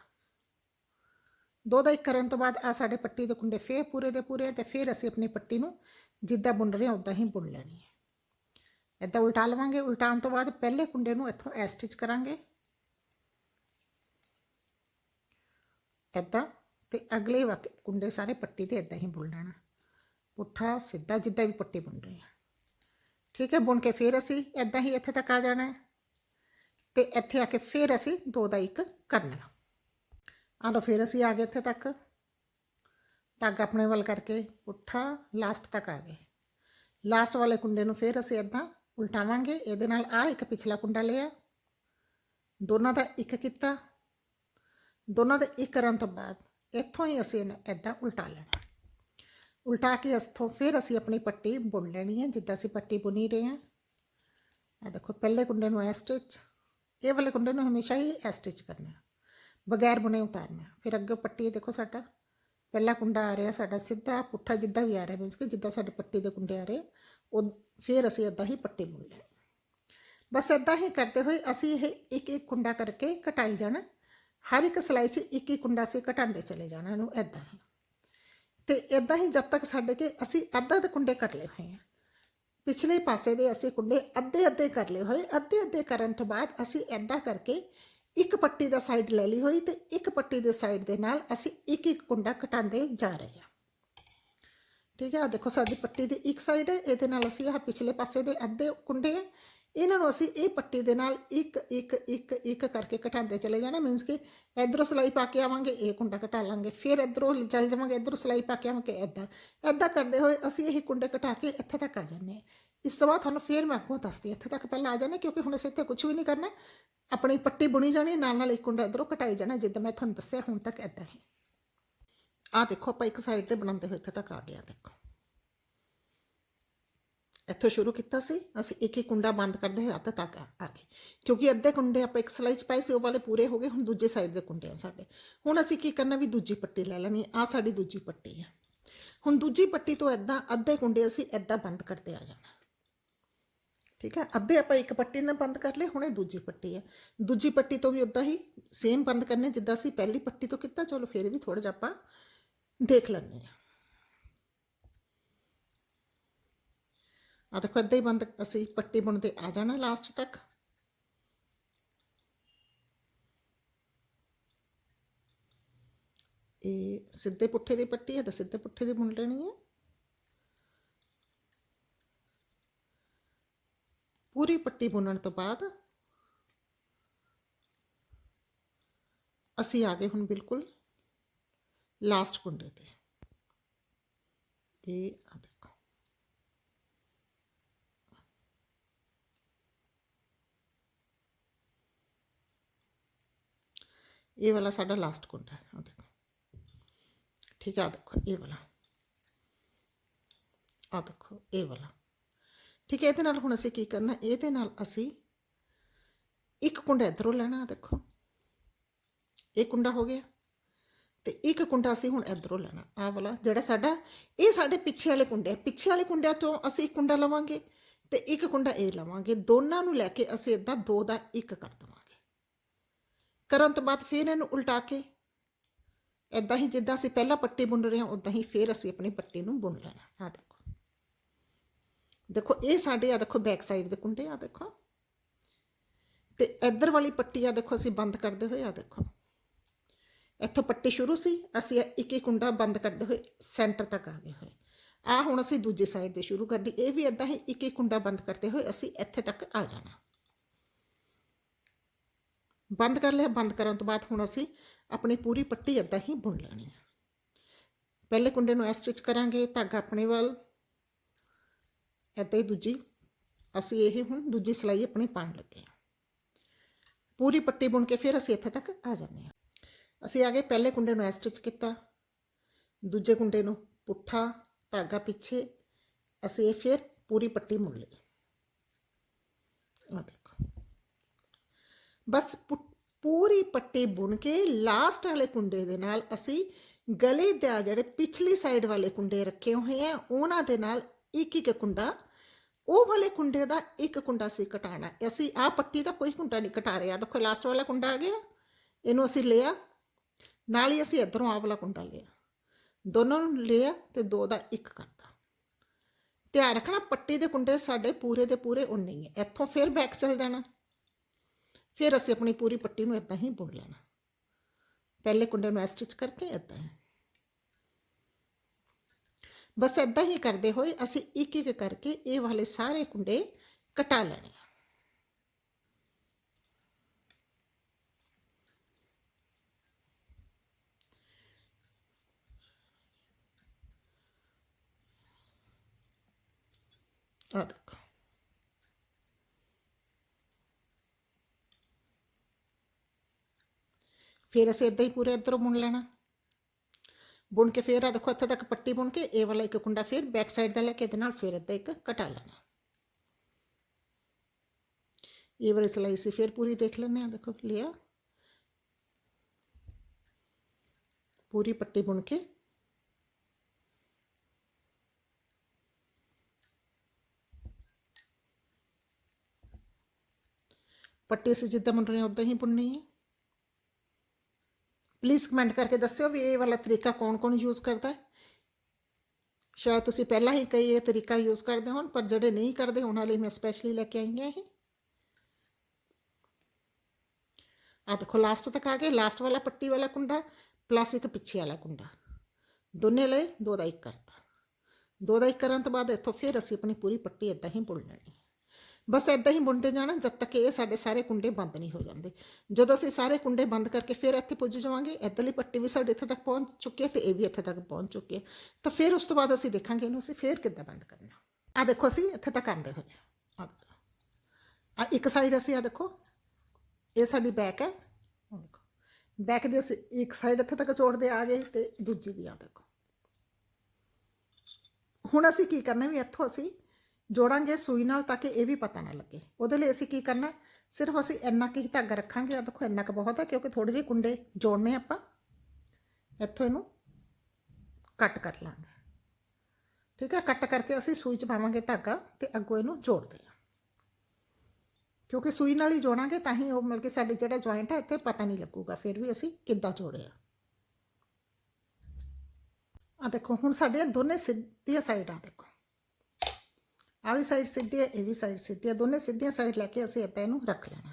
ਦੋ ਦਾ ਇੱਕ ਕਰਨ ਤੋਂ ਬਾਅਦ ਆ ਸਾਡੇ ਪੱਟੀ ਦੇ ਕੁੰਡੇ ਫੇਰ ਪੂਰੇ ਦੇ ਪੂਰੇ ਤੇ ਫਿਰ ਅਸੀਂ ਆਪਣੀ ਪੱਟੀ ਨੂੰ ਜਿੱਦਾਂ ਬੁਣ ਰਹੇ ਹਾਂ ਉਦਾਂ ਹੀ ਬੁਣ ਲੈਣੀ ਹੈ। ਇੱਦਾਂ ਉਲਟਾ ਲਵਾਂਗੇ, ਉਲਟਾਉਣ ਤੋਂ ਬਾਅਦ ਪਹਿਲੇ ਕੁੰਡੇ ਨੂੰ ਇੱਥੋਂ ਐ ਸਟਿਚ ਕਰਾਂਗੇ। ਇੱਦਾਂ ਤੇ ਅਗਲੇ ਵਾਕ ਕੁੰਡੇ ਸਾਰੇ ਪੱਟੀ ਤੇ ਇੱਦਾਂ ਹੀ ਬੁਣ ਲੈਣਾ। ਪੁੱਠਾ, ਸਿੱਧਾ ਜਿੱਦਾਂ ਵੀ ਪੱਟੀ ਬੁਣ ਰਹੀ ਹੈ ਠੀਕ ਹੈ, ਬੁਣ ਕੇ ਫਿਰ ਅਸੀਂ ਇੱਦਾਂ ਹੀ ਇੱਥੇ ਤੱਕ ਆ ਜਾਣਾ ਹੈ। ਤੇ ਇੱਥੇ ਆ ਕੇ ਫਿਰ ਅਸੀਂ ਦੋ ਦਾ ਇੱਕ ਕਰਨਾ ਆ ਲਓ, ਫਿਰ ਅਸੀਂ ਆ ਗਏ ਇੱਥੇ ਤੱਕ। ਧਾਗਾ ਆਪਣੇ ਵੱਲ ਕਰਕੇ ਪੁੱਠਾ ਲਾਸਟ ਤੱਕ ਆ ਗਏ। ਲਾਸਟ ਵਾਲੇ ਕੁੰਡੇ ਨੂੰ ਫਿਰ ਅਸੀਂ ਇਦਾਂ ਉਲਟਾਵਾਂਗੇ ਇਹਦੇ ਨਾਲ ਆ ਇੱਕ ਪਿਛਲਾ ਕੁੰਡਾ ਲਿਆ ਦੋਨਾਂ ਦਾ ਇੱਕ ਕੀਤਾ ਦੋਨਾਂ ਦੇ ਇੱਕ ਕਰਨ ਤੋਂ ਬਾਅਦ ਇੱਥੋਂ ਹੀ ਅਸੀਂ ਇਹਨੂੰ ਇਦਾਂ ਉਲਟਾ ਲੈਣਾ ਉਲਟਾ ਕੇ ਇੱਥੋਂ ਫਿਰ ਅਸੀਂ ਆਪਣੀ ਪੱਟੀ ਬੁਣ ਲੈਣੀ ਹੈ ਜਿੱਦਾਂ ਅਸੀਂ ਪੱਟੀ ਬੁਣੀ ਰਹੇ ਹਾਂ ਆ ਦੇਖੋ ਪਹਿਲੇ ਕੁੰਡੇ ਨੂੰ ਐ ਸਟਿਚ ਇਹ ਵਾਲੇ ਕੁੰਡੇ ਨੂੰ ਹਮੇਸ਼ਾ ਹੀ ਐ ਸਟਿਚ ਕਰਨਾ ਬਗੈਰ ਬੁਣੇ ਉਤਾਰਨਾ ਫਿਰ ਅੱਗੇ ਪੱਟੀ ਦੇਖੋ ਸਾਡਾ ਪਹਿਲਾ ਕੁੰਡਾ ਆ ਰਿਹਾ ਸਾਡਾ ਸਿੱਧਾ ਪੁੱਠਾ ਜਿੱਦਾਂ ਵੀ ਆ ਰਿਹਾ ਮੀਨਸ ਕਿ ਜਿੱਦਾਂ ਸਾਡੇ ਪੱਟੀ ਦੇ ਕੁੰਡੇ ਆ ਰਹੇ, ਉਹ ਫਿਰ ਅਸੀਂ ਇਦਾਂ ਹੀ ਪੱਟੀ ਬੁਣ ਲੈ ਬਸ ਇਦਾਂ ਹੀ ਕਰਦੇ ਹੋਏ ਅਸੀਂ ਇਹ ਇੱਕ ਇੱਕ ਕੁੰਡਾ ਕਰਕੇ ਕਟਾਈ ਜਾਣਾ। ਹਰ ਇੱਕ ਸਲਾਈ 'ਚ ਇੱਕ ਇੱਕ ਕੁੰਡਾ ਅਸੀਂ ਘਟਾਉਂਦੇ ਚਲੇ ਜਾਣਾ ਇਹਨੂੰ ਇਦਾਂ ਹੀ। ਤੇ ਇਦਾਂ ਹੀ ਜਦ ਤੱਕ ਸਾਡੇ ਕੇ ਅਸੀਂ ਅੱਧਾ ਦੇ ਕੁੰਡੇ ਕੱਟ ਲਏ ਹੋਏ ਆ। ਪਿਛਲੇ ਪਾਸੇ ਦੇ ਅਸੀਂ ਕੁੰਡੇ ਅੱਧੇ ਅੱਧੇ ਕਰ ਲਏ ਹੋਏ, ਅੱਧੇ ਅੱਧੇ ਕਰਨ ਤੋਂ ਬਾਅਦ ਅਸੀਂ ਇਦਾਂ ਕਰਕੇ ਇੱਕ ਪੱਟੀ ਦਾ ਸਾਈਡ ਲੈ ਲਈ ਹੋਈ ਤੇ ਇੱਕ ਪੱਟੀ ਦੇ ਸਾਈਡ ਦੇ ਨਾਲ ਅਸੀਂ ਇੱਕ ਇੱਕ ਕੁੰਡਾ ਘਟਾਉਂਦੇ ਜਾ ਰਹੇ ਹਾਂ। ਠੀਕ ਹੈ ਆ ਦੇਖੋ ਸਾਡੀ ਪੱਟੀ ਦੀ ਇੱਕ ਸਾਈਡ ਹੈ, ਇਹਦੇ ਨਾਲ ਅਸੀਂ ਆਹ ਪਿਛਲੇ ਪਾਸੇ ਦੇ ਅੱਧੇ ਕੁੰਡੇ ਆ ਇਹਨਾਂ ਨੂੰ ਅਸੀਂ ਇਹ ਪੱਟੀ ਦੇ ਨਾਲ ਇੱਕ ਇੱਕ ਇੱਕ ਇੱਕ ਕਰਕੇ ਘਟਾਉਂਦੇ ਚਲੇ ਜਾਣਾ। ਮੀਨਸ ਕਿ ਇਧਰੋਂ ਸਲਾਈ ਪਾ ਕੇ ਆਵਾਂਗੇ, ਇਹ ਕੁੰਡਾ ਘਟਾ ਲਾਂਗੇ। ਫਿਰ ਇਧਰੋਂ ਚੱਲ ਜਾਵਾਂਗੇ, ਇਧਰੋਂ ਸਲਾਈ ਪਾ ਕੇ ਆਵਾਂਗੇ, ਇਦਾਂ। ਇਦਾਂ ਕਰਦੇ ਹੋਏ ਅਸੀਂ ਇਹ ਕੁੰਡੇ ਘਟਾ ਕੇ ਇੱਥੇ ਤੱਕ ਆ ਜਾਂਦੇ ਹਾਂ। ਇਸ ਤੋਂ ਬਾਅਦ ਤੁਹਾਨੂੰ ਫਿਰ ਮੈਂ ਅੱਗੋਂ ਦੱਸਦੀ ਇੱਥੇ ਤੱਕ ਪਹਿਲਾਂ ਆ ਜਾਂਦੇ ਕਿਉਂਕਿ ਹੁਣ ਅਸੀਂ ਇੱਥੇ ਕੁਝ ਵੀ ਨਹੀਂ ਕਰਨਾ ਆਪਣੀ ਪੱਟੀ ਬੁਣੀ ਜਾਣੀ ਨਾਲ ਨਾਲ ਇੱਕ ਕੁੰਡਾ ਇਧਰੋਂ ਘਟਾਈ ਜਾਣਾ ਜਿੱਦਾਂ ਮੈਂ ਤੁਹਾਨੂੰ ਦੱਸਿਆ ਹੁਣ ਤੱਕ ਇਦਾਂ ਹੀ ਆ ਦੇਖੋ ਆਪਾਂ ਇੱਕ ਸਾਈਡ ਤੇ ਬਣਾਉਂਦੇ ਹੋਏ ਇੱਥੇ ਤੱਕ ਆ ਗਿਆ ਦੇਖੋ ਇੱਥੋਂ ਸ਼ੁਰੂ ਕੀਤਾ ਸੀ ਅਸੀਂ ਇੱਕ ਇੱਕ ਕੁੰਡਾ ਬੰਦ ਕਰਦੇ ਹੋਏ ਅੱਧ ਤੱਕ ਆ ਆ ਗਏ ਕਿਉਂਕਿ ਅੱਧੇ ਕੁੰਡੇ ਆਪਾਂ ਇੱਕ ਸਲਾਈ ਚ ਪਾਏ ਸੀ ਉਹ ਵਾਲੇ ਪੂਰੇ ਹੋ ਗਏ ਹੁਣ ਦੂਜੇ ਸਾਈਡ ਦੇ ਕੁੰਡੇ ਆ ਸਾਡੇ ਹੁਣ ਅਸੀਂ ਕੀ ਕਰਨਾ ਵੀ ਦੂਜੀ ਪੱਟੀ ਲੈ ਲੈਣੀ ਆ ਸਾਡੀ ਦੂਜੀ ਪੱਟੀ ਹੈ ਹੁਣ ਦੂਜੀ ਪੱਟੀ ਤੋਂ ਇਦਾਂ ਅੱਧੇ ਕੁੰਡੇ ਅਸੀਂ ਇਦਾਂ ਬੰਦ ਕਰਦੇ ਆ ਜਾਣਾ ਠੀਕ ਹੈ ਅੱਧੇ ਆਪਾਂ ਇੱਕ ਪੱਟੀ ਨਾਲ ਬੰਦ ਕਰ ਲਏ ਹੁਣ ਇਹ ਦੂਜੀ ਪੱਟੀ ਹੈ ਦੂਜੀ ਪੱਟੀ ਤੋਂ ਵੀ ਉਦਾਂ ਹੀ ਸੇਮ ਬੰਦ ਕਰਨੇ ਜਿੱਦਾਂ ਅਸੀਂ ਪਹਿਲੀ ਪੱਟੀ ਤੋਂ ਕੀਤਾ ਚਲੋ ਫਿਰ ਵੀ ਥੋੜਾ ਜਿਹਾ ਆਪਾਂ ਦੇਖ ਲੈਂਦੇ ਹਾਂ ਆ ਦੇਖੋ ਏਦਾਂ ਹੀ ਬੰਦ ਅਸੀਂ ਪੱਟੀ ਬੁਣਦੇ ਆ ਜਾਣਾ ਲਾਸਟ ਤੱਕ ਇਹ ਸਿੱਧੇ ਪੁੱਠੇ ਦੀ ਪੱਟੀ ਹੈ ਤਾਂ ਸਿੱਧੇ ਪੁੱਠੇ ਦੀ ਬੁਣ ਲੈਣੀ ਹੈ ਪੂਰੀ ਪੱਟੀ ਬੁਣਨ ਤੋਂ ਬਾਅਦ ਅਸੀਂ ਆ ਗਏ ਹੁਣ ਬਿਲਕੁਲ ਲਾਸਟ ਕੁੰਡੇ ਤੇ ਇਹ ਆ ਦੇਖੋ ਇਹ ਵਾਲਾ ਸਾਡਾ ਲਾਸਟ ਕੁੰਡਾ ਹੈ ਆ ਦੇਖੋ ਠੀਕ ਹੈ ਆ ਦੇਖੋ ਇਹ ਵਾਲਾ ਆ ਦੇਖੋ ਇਹ ਵਾਲਾ ਠੀਕ ਹੈ, ਇਹਦੇ ਨਾਲ ਹੁਣ ਅਸੀਂ ਕੀ ਕਰਨਾ? ਇਹਦੇ ਨਾਲ ਅਸੀਂ ਇੱਕ ਕੁੰਡਾ ਇਧਰੋਂ ਲੈਣਾ ਆ ਦੇਖੋ। ਇਹ ਕੁੰਡਾ ਹੋ ਗਿਆ ਤੇ ਇੱਕ ਕੁੰਡਾ ਅਸੀਂ ਹੁਣ ਇਧਰੋਂ ਲੈਣਾ, ਆਹ ਵਾਲਾ ਜਿਹੜਾ ਸਾਡਾ, ਇਹ ਸਾਡੇ ਪਿੱਛੇ ਵਾਲੇ ਕੁੰਡੇ ਆ। ਪਿੱਛੇ ਵਾਲੇ ਕੁੰਡਿਆਂ ਤੋਂ ਅਸੀਂ ਇੱਕ ਕੁੰਡਾ ਲਵਾਂਗੇ ਤੇ ਇੱਕ ਕੁੰਡਾ ਇਹ ਲਵਾਂਗੇ। ਦੋਨਾਂ ਨੂੰ ਲੈ ਕੇ ਅਸੀਂ ਇਦਾਂ ਦੋ ਦਾ ਇੱਕ ਕਰ ਦਵਾਂਗੇ। ਕਰਨ ਤੋਂ ਬਾਅਦ ਫਿਰ ਇਹਨੂੰ ਉਲਟਾ ਕੇ ਇਦਾਂ ਹੀ ਜਿੱਦਾਂ ਅਸੀਂ ਪਹਿਲਾਂ ਪੱਟੀ ਬੁਣ ਰਹੇ ਹਾਂ ਉਦਾਂ ਹੀ ਫਿਰ ਅਸੀਂ ਆਪਣੀ ਪੱਟੀ ਨੂੰ ਬੁਣ ਲੈਣਾ, ਆਹ ਦੇਖੋ। ਦੇਖੋ, ਇਹ ਸਾਡੇ ਆ ਦੇਖੋ ਬੈਕ ਸਾਈਡ ਦੇ ਕੁੰਡੇ ਆ ਦੇਖੋ। ਤੇ ਇੱਧਰ ਵਾਲੀ ਪੱਟੀ ਆ ਦੇਖੋ, ਅਸੀਂ ਬੰਦ ਕਰਦੇ ਹੋਏ ਆ ਦੇਖੋ। ਇੱਥੋਂ ਪੱਟੀ ਸ਼ੁਰੂ ਸੀ, ਅਸੀਂ ਇੱਕ ਇੱਕ ਕੁੰਡਾ ਬੰਦ ਕਰਦੇ ਹੋਏ ਸੈਂਟਰ ਤੱਕ ਆ ਗਏ ਹੋਏ। ਆ ਹੁਣ ਅਸੀਂ ਦੂਜੀ ਸਾਈਡ ਤੇ ਸ਼ੁਰੂ ਕਰਨੀ, ਇਹ ਵੀ ਇਦਾਂ ਹੀ ਇੱਕ ਇੱਕ ਕੁੰਡਾ ਬੰਦ ਕਰਦੇ ਹੋਏ, ਅਸੀਂ ਇੱਥੇ ਤੱਕ ਆ ਜਾਣਾ। ਬੰਦ ਕਰ ਲਿਆ, ਬੰਦ ਕਰਨ ਤੋਂ ਬਾਅਦ ਹੁਣ ਅਸੀਂ ਆਪਣੀ ਪੂਰੀ ਪੱਟੀ ਇਦਾਂ ਹੀ ਬੁਣ ਲੈਣੀ ਹੈ ਪਹਿਲੇ ਕੁੰਡੇ ਨੂੰ ਐ ਸਟਿਚ ਕਰਾਂਗੇ, ਧਾਗਾ ਆਪਣੇ ਵੱਲ ਇੱਦਾਂ ਹੀ ਦੂਜੀ, ਅਸੀਂ ਇਹ ਹੁਣ ਦੂਜੀ ਸਲਾਈ ਆਪਣੀ ਪਾਉਣ ਲੱਗੇ ਹਾਂ। ਪੂਰੀ ਪੱਟੀ ਬੁਣ ਕੇ ਫਿਰ ਅਸੀਂ ਇੱਥੇ ਤੱਕ ਆ ਜਾਂਦੇ ਹਾਂ। ਅਸੀਂ ਆ ਗਏ ਪਹਿਲੇ ਕੁੰਡੇ ਨੂੰ ਐ ਸਟਿਚ ਕੀਤਾ, ਦੂਜੇ ਕੁੰਡੇ ਨੂੰ ਪੁੱਠਾ ਧਾਗਾ ਪਿੱਛੇ, ਅਸੀਂ ਇਹ ਫਿਰ ਪੂਰੀ ਪੱਟੀ ਮੁੜ ਲਈ। ਆ ਦੇਖੋ। ਬਸ ਪੁ- ਪੂਰੀ ਪੱਟੀ ਬੁਣ ਕੇ ਲਾਸਟ ਵਾਲੇ ਕੁੰਡੇ ਦੇ ਨਾਲ ਅਸੀਂ ਗਲੇ ਦਾ ਜਿਹੜੇ ਪਿਛਲੀ ਸਾਈਡ ਵਾਲੇ ਕੁੰਡੇ ਰੱਖੇ ਹੋਏ ਆ, ਉਹਨਾਂ ਦੇ ਨਾਲ ਇੱਕ ਇੱਕ ਕੁੰਡਾ, ਉਹ ਵਾਲੇ ਕੁੰਡੇ ਦਾ ਇੱਕ ਕੁੰਡਾ ਸੀ ਕਟਾਣਾ ਅਸੀਂ ਆ ਪੱਟੀ ਦਾ ਕੋਈ ਕੁੰਡਾ ਨਹੀਂ ਕਟਾ ਰਿਹਾ। ਦੇਖੋ ਲਾਸਟ ਵਾਲਾ ਕੁੰਡਾ ਆ ਗਿਆ। ਇਹਨੂੰ ਅਸੀਂ ਲਿਆ। ਨਾਲ ਹੀ ਅਸੀਂ ਇਧਰੋਂ ਆ ਵਾਲਾ ਕੁੰਡਾ ਲਿਆ। ਦੋਨੋਂ ਨੂੰ ਲਿਆ ਤੇ ਦੋ ਦਾ ਇੱਕ ਕਰਤਾ। ਧਿਆਨ ਰੱਖਣਾ, ਪੱਟੀ ਦੇ ਕੁੰਡੇ ਸਾਡੇ ਪੂਰੇ ਦੇ ਪੂਰੇ ਉਨੇ ਹੀ ਹੈ ਇੱਥੋਂ ਫਿਰ ਬੈਕ ਚਲ ਜਾਣਾ। ਫਿਰ ਅਸੀਂ ਆਪਣੀ ਪੂਰੀ ਪੱਟੀ ਨੂੰ ਇਦਾਂ ਹੀ ਬੁਣ ਲੈਣਾ। ਪਹਿਲੇ ਕੁੰਡੇ ਨੂੰ ਸਟਿਚ ਕਰਕੇ ਇਦਾਂ ਹੀ। ਬਸ ਇਦਾਂ ਹੀ ਕਰਦੇ ਹੋਏ ਅਸੀਂ ਇੱਕ ਇੱਕ ਕਰਕੇ ਇਹ ਵਾਲੇ ਸਾਰੇ ਕੁੰਡੇ ਕਟਾ ਲੈਣੇ ਆ। ਆ ਦੇਖੋ। ਫਿਰ ਅਸੀਂ ਇਦਾਂ ਹੀ ਪੂਰੇ ਇੱਧਰੋਂ ਬੁਣ ਲੈਣਾ। ਬੁਣ ਕੇ ਫਿਰ ਆ ਦੇਖੋ ਇੱਥੇ ਤੱਕ ਪੱਟੀ ਬੁਣ ਕੇ ਇਹ ਵਾਲਾ ਇੱਕ ਕੁੰਡਾ ਫਿਰ ਬੈਕ ਸਾਈਡ ਦਾ ਲੈ ਕੇ ਇਹਦੇ ਨਾਲ ਫਿਰ ਇੱਦਾਂ ਇੱਕ ਕਟਾ ਲੈਣਾ। ਇਹ ਵਾਲੀ ਸਲਾਈ ਸੀ ਫਿਰ ਪੂਰੀ ਦੇਖ ਲੈਂਦੇ ਆ ਦੇਖੋ ਲਿਆ। ਪੂਰੀ ਪੱਟੀ ਬੁਣ ਕੇ। ਪੱਟੀ ਅਸੀਂ ਜਿੱਦਾਂ ਬੁਣ ਰਹੇ ਹਾਂ ਉਦਾਂ ਹੀ ਬੁਣਨੀ ਹੈ। ਪਲੀਜ਼ ਕਮੈਂਟ ਕਰਕੇ ਦੱਸਿਓ ਵੀ ਇਹ ਵਾਲਾ ਤਰੀਕਾ ਕੌਣ-ਕੌਣ ਯੂਜ਼ ਕਰਦਾ ਹੈ ਸ਼ਾਇਦ ਤੁਸੀਂ ਪਹਿਲਾਂ ਹੀ ਕਈ ਇਹ ਤਰੀਕਾ ਯੂਜ਼ ਕਰਦੇ ਹੋਣ ਪਰ ਜਿਹੜੇ ਨਹੀਂ ਕਰਦੇ ਉਹਨਾਂ ਲਈ ਮੈਂ ਸਪੈਸ਼ਲੀ ਲੈ ਕੇ ਆਈ ਹਾਂ ਇਹ ਆ ਦੇਖੋ ਲਾਸਟ ਤੱਕ ਆ ਗਏ ਲਾਸਟ ਵਾਲਾ ਪੱਟੀ ਵਾਲਾ ਕੁੰਡਾ ਪਲੱਸ ਇੱਕ ਪਿੱਛੇ ਵਾਲਾ ਕੁੰਡਾ ਦੋਨੇ ਲਏ ਦੋ ਦਾ ਇੱਕ ਕਰਤਾ ਦੋ ਦਾ ਇੱਕ ਕਰਨ ਤੋਂ ਬਾਅਦ ਇੱਥੋਂ ਫਿਰ ਅਸੀਂ ਆਪਣੀ ਪੂਰੀ ਪੱਟੀ ਇਦਾਂ ਹੀ ਬੁਣ ਲੈਣੀ ਬਸ ਇਦਾਂ ਹੀ ਬੁਣਦੇ ਜਾਣਾ, ਜਦ ਤੱਕ ਇਹ ਸਾਡੇ ਸਾਰੇ ਕੁੰਡੇ ਬੰਦ ਨਹੀਂ ਹੋ ਜਾਂਦੇ। ਜਦੋਂ ਅਸੀਂ ਸਾਰੇ ਕੁੰਡੇ ਬੰਦ ਕਰਕੇ ਫਿਰ ਇੱਥੇ ਪੁੱਜ ਜਾਵਾਂਗੇ ਇੱਧਰਲੀ ਪੱਟੀ ਵੀ ਸਾਡੇ ਇੱਥੇ ਤੱਕ ਪਹੁੰਚ ਚੁੱਕੀ ਹੈ ਤੇ ਇਹ ਵੀ ਇੱਥੇ ਤੱਕ ਪਹੁੰਚ ਚੁੱਕੀ ਹੈ। ਤਾਂ ਫਿਰ ਉਸ ਤੋਂ ਬਾਅਦ ਅਸੀਂ ਦੇਖਾਂਗੇ ਇਹਨੂੰ ਅਸੀਂ ਫਿਰ ਕਿੱਦਾਂ ਬੰਦ ਕਰਨਾ। ਆ ਦੇਖੋ ਅਸੀਂ ਇੱਥੇ ਤੱਕ ਆਂਦੇ ਹੋਏ ਆ ਆ ਇੱਕ ਸਾਈਡ ਅਸੀਂ ਆ ਦੇਖੋ, ਇਹ ਸਾਡੀ ਬੈਕ ਹੈ। ਬੈਕ ਦੇ ਅਸੀਂ ਇੱਕ ਸਾਈਡ ਇੱਥੇ ਤੱਕ ਜੋੜਦੇ ਆ ਗਏ ਤੇ ਦੂਜੀ ਵੀ ਆ ਦੇਖੋ। ਹੁਣ ਅਸੀਂ ਕੀ ਕਰਨਾ ਵੀ ਇੱਥੋਂ ਅਸੀਂ ਜੋੜਾਂਗੇ ਸੂਈ ਨਾਲ ਤਾਂ ਕਿ ਇਹ ਵੀ ਪਤਾ ਨਾ ਲੱਗੇ। ਉਹਦੇ ਲਈ ਅਸੀਂ ਕੀ ਕਰਨਾ? ਸਿਰਫ ਅਸੀਂ ਇੰਨਾ ਕੁ ਹੀ ਧਾਗਾ ਰੱਖਾਂਗੇ। ਆ ਦੇਖੋ, ਇੰਨਾ ਕੁ ਬਹੁਤ ਹੈ ਕਿਉਂਕਿ ਥੋੜੇ ਜਿਹੇ ਕੁੰਡੇ ਜੋੜਨੇ ਆਪਾਂ। ਇੱਥੋਂ ਇਹਨੂੰ ਕੱਟ ਕਰ ਲਾਂਗੇ। ਠੀਕ ਹੈ ਕੱਟ ਕਰਕੇ ਅਸੀਂ ਸੂਈ ਚ ਪਾਵਾਂਗੇ ਧਾਗਾ ਤੇ ਅੱਗੋਂ ਇਹਨੂੰ ਜੋੜਦੇ ਹਾਂ ਕਿਉਂਕਿ ਸੂਈ ਨਾਲ ਹੀ ਜੋੜਾਂਗੇ, ਤਾਂ ਹੀ ਉਹ ਮਿਲ ਕੇ ਸਾਡੇ ਜਿਹੜਾ ਜੁਆਇੰਟ ਹੈ ਇੱਥੇ ਪਤਾ ਨਹੀਂ ਲੱਗੂਗਾ ਫਿਰ ਵੀ ਅਸੀਂ ਕਿੱਦਾਂ ਜੋੜਿਆ ਆ। ਦੇਖੋ, ਹੁਣ ਸਾਡੇ ਦੋਨੇ ਸਿੱਧੀਆਂ ਸਾਈਡਾਂ ਦੇਖੋ। ਆ ਵੀ ਸਾਈਡ ਸਿੱਧੀ ਹੈ ਇਹ ਵੀ ਸਾਈਡ ਸਿੱਧੀ ਹੈ ਦੋਨੇ ਸਿੱਧੀਆਂ ਸਾਈਡ ਲੈ ਕੇ ਅਸੀਂ ਇੱਦਾਂ ਇਹਨੂੰ ਰੱਖ ਲੈਣਾ।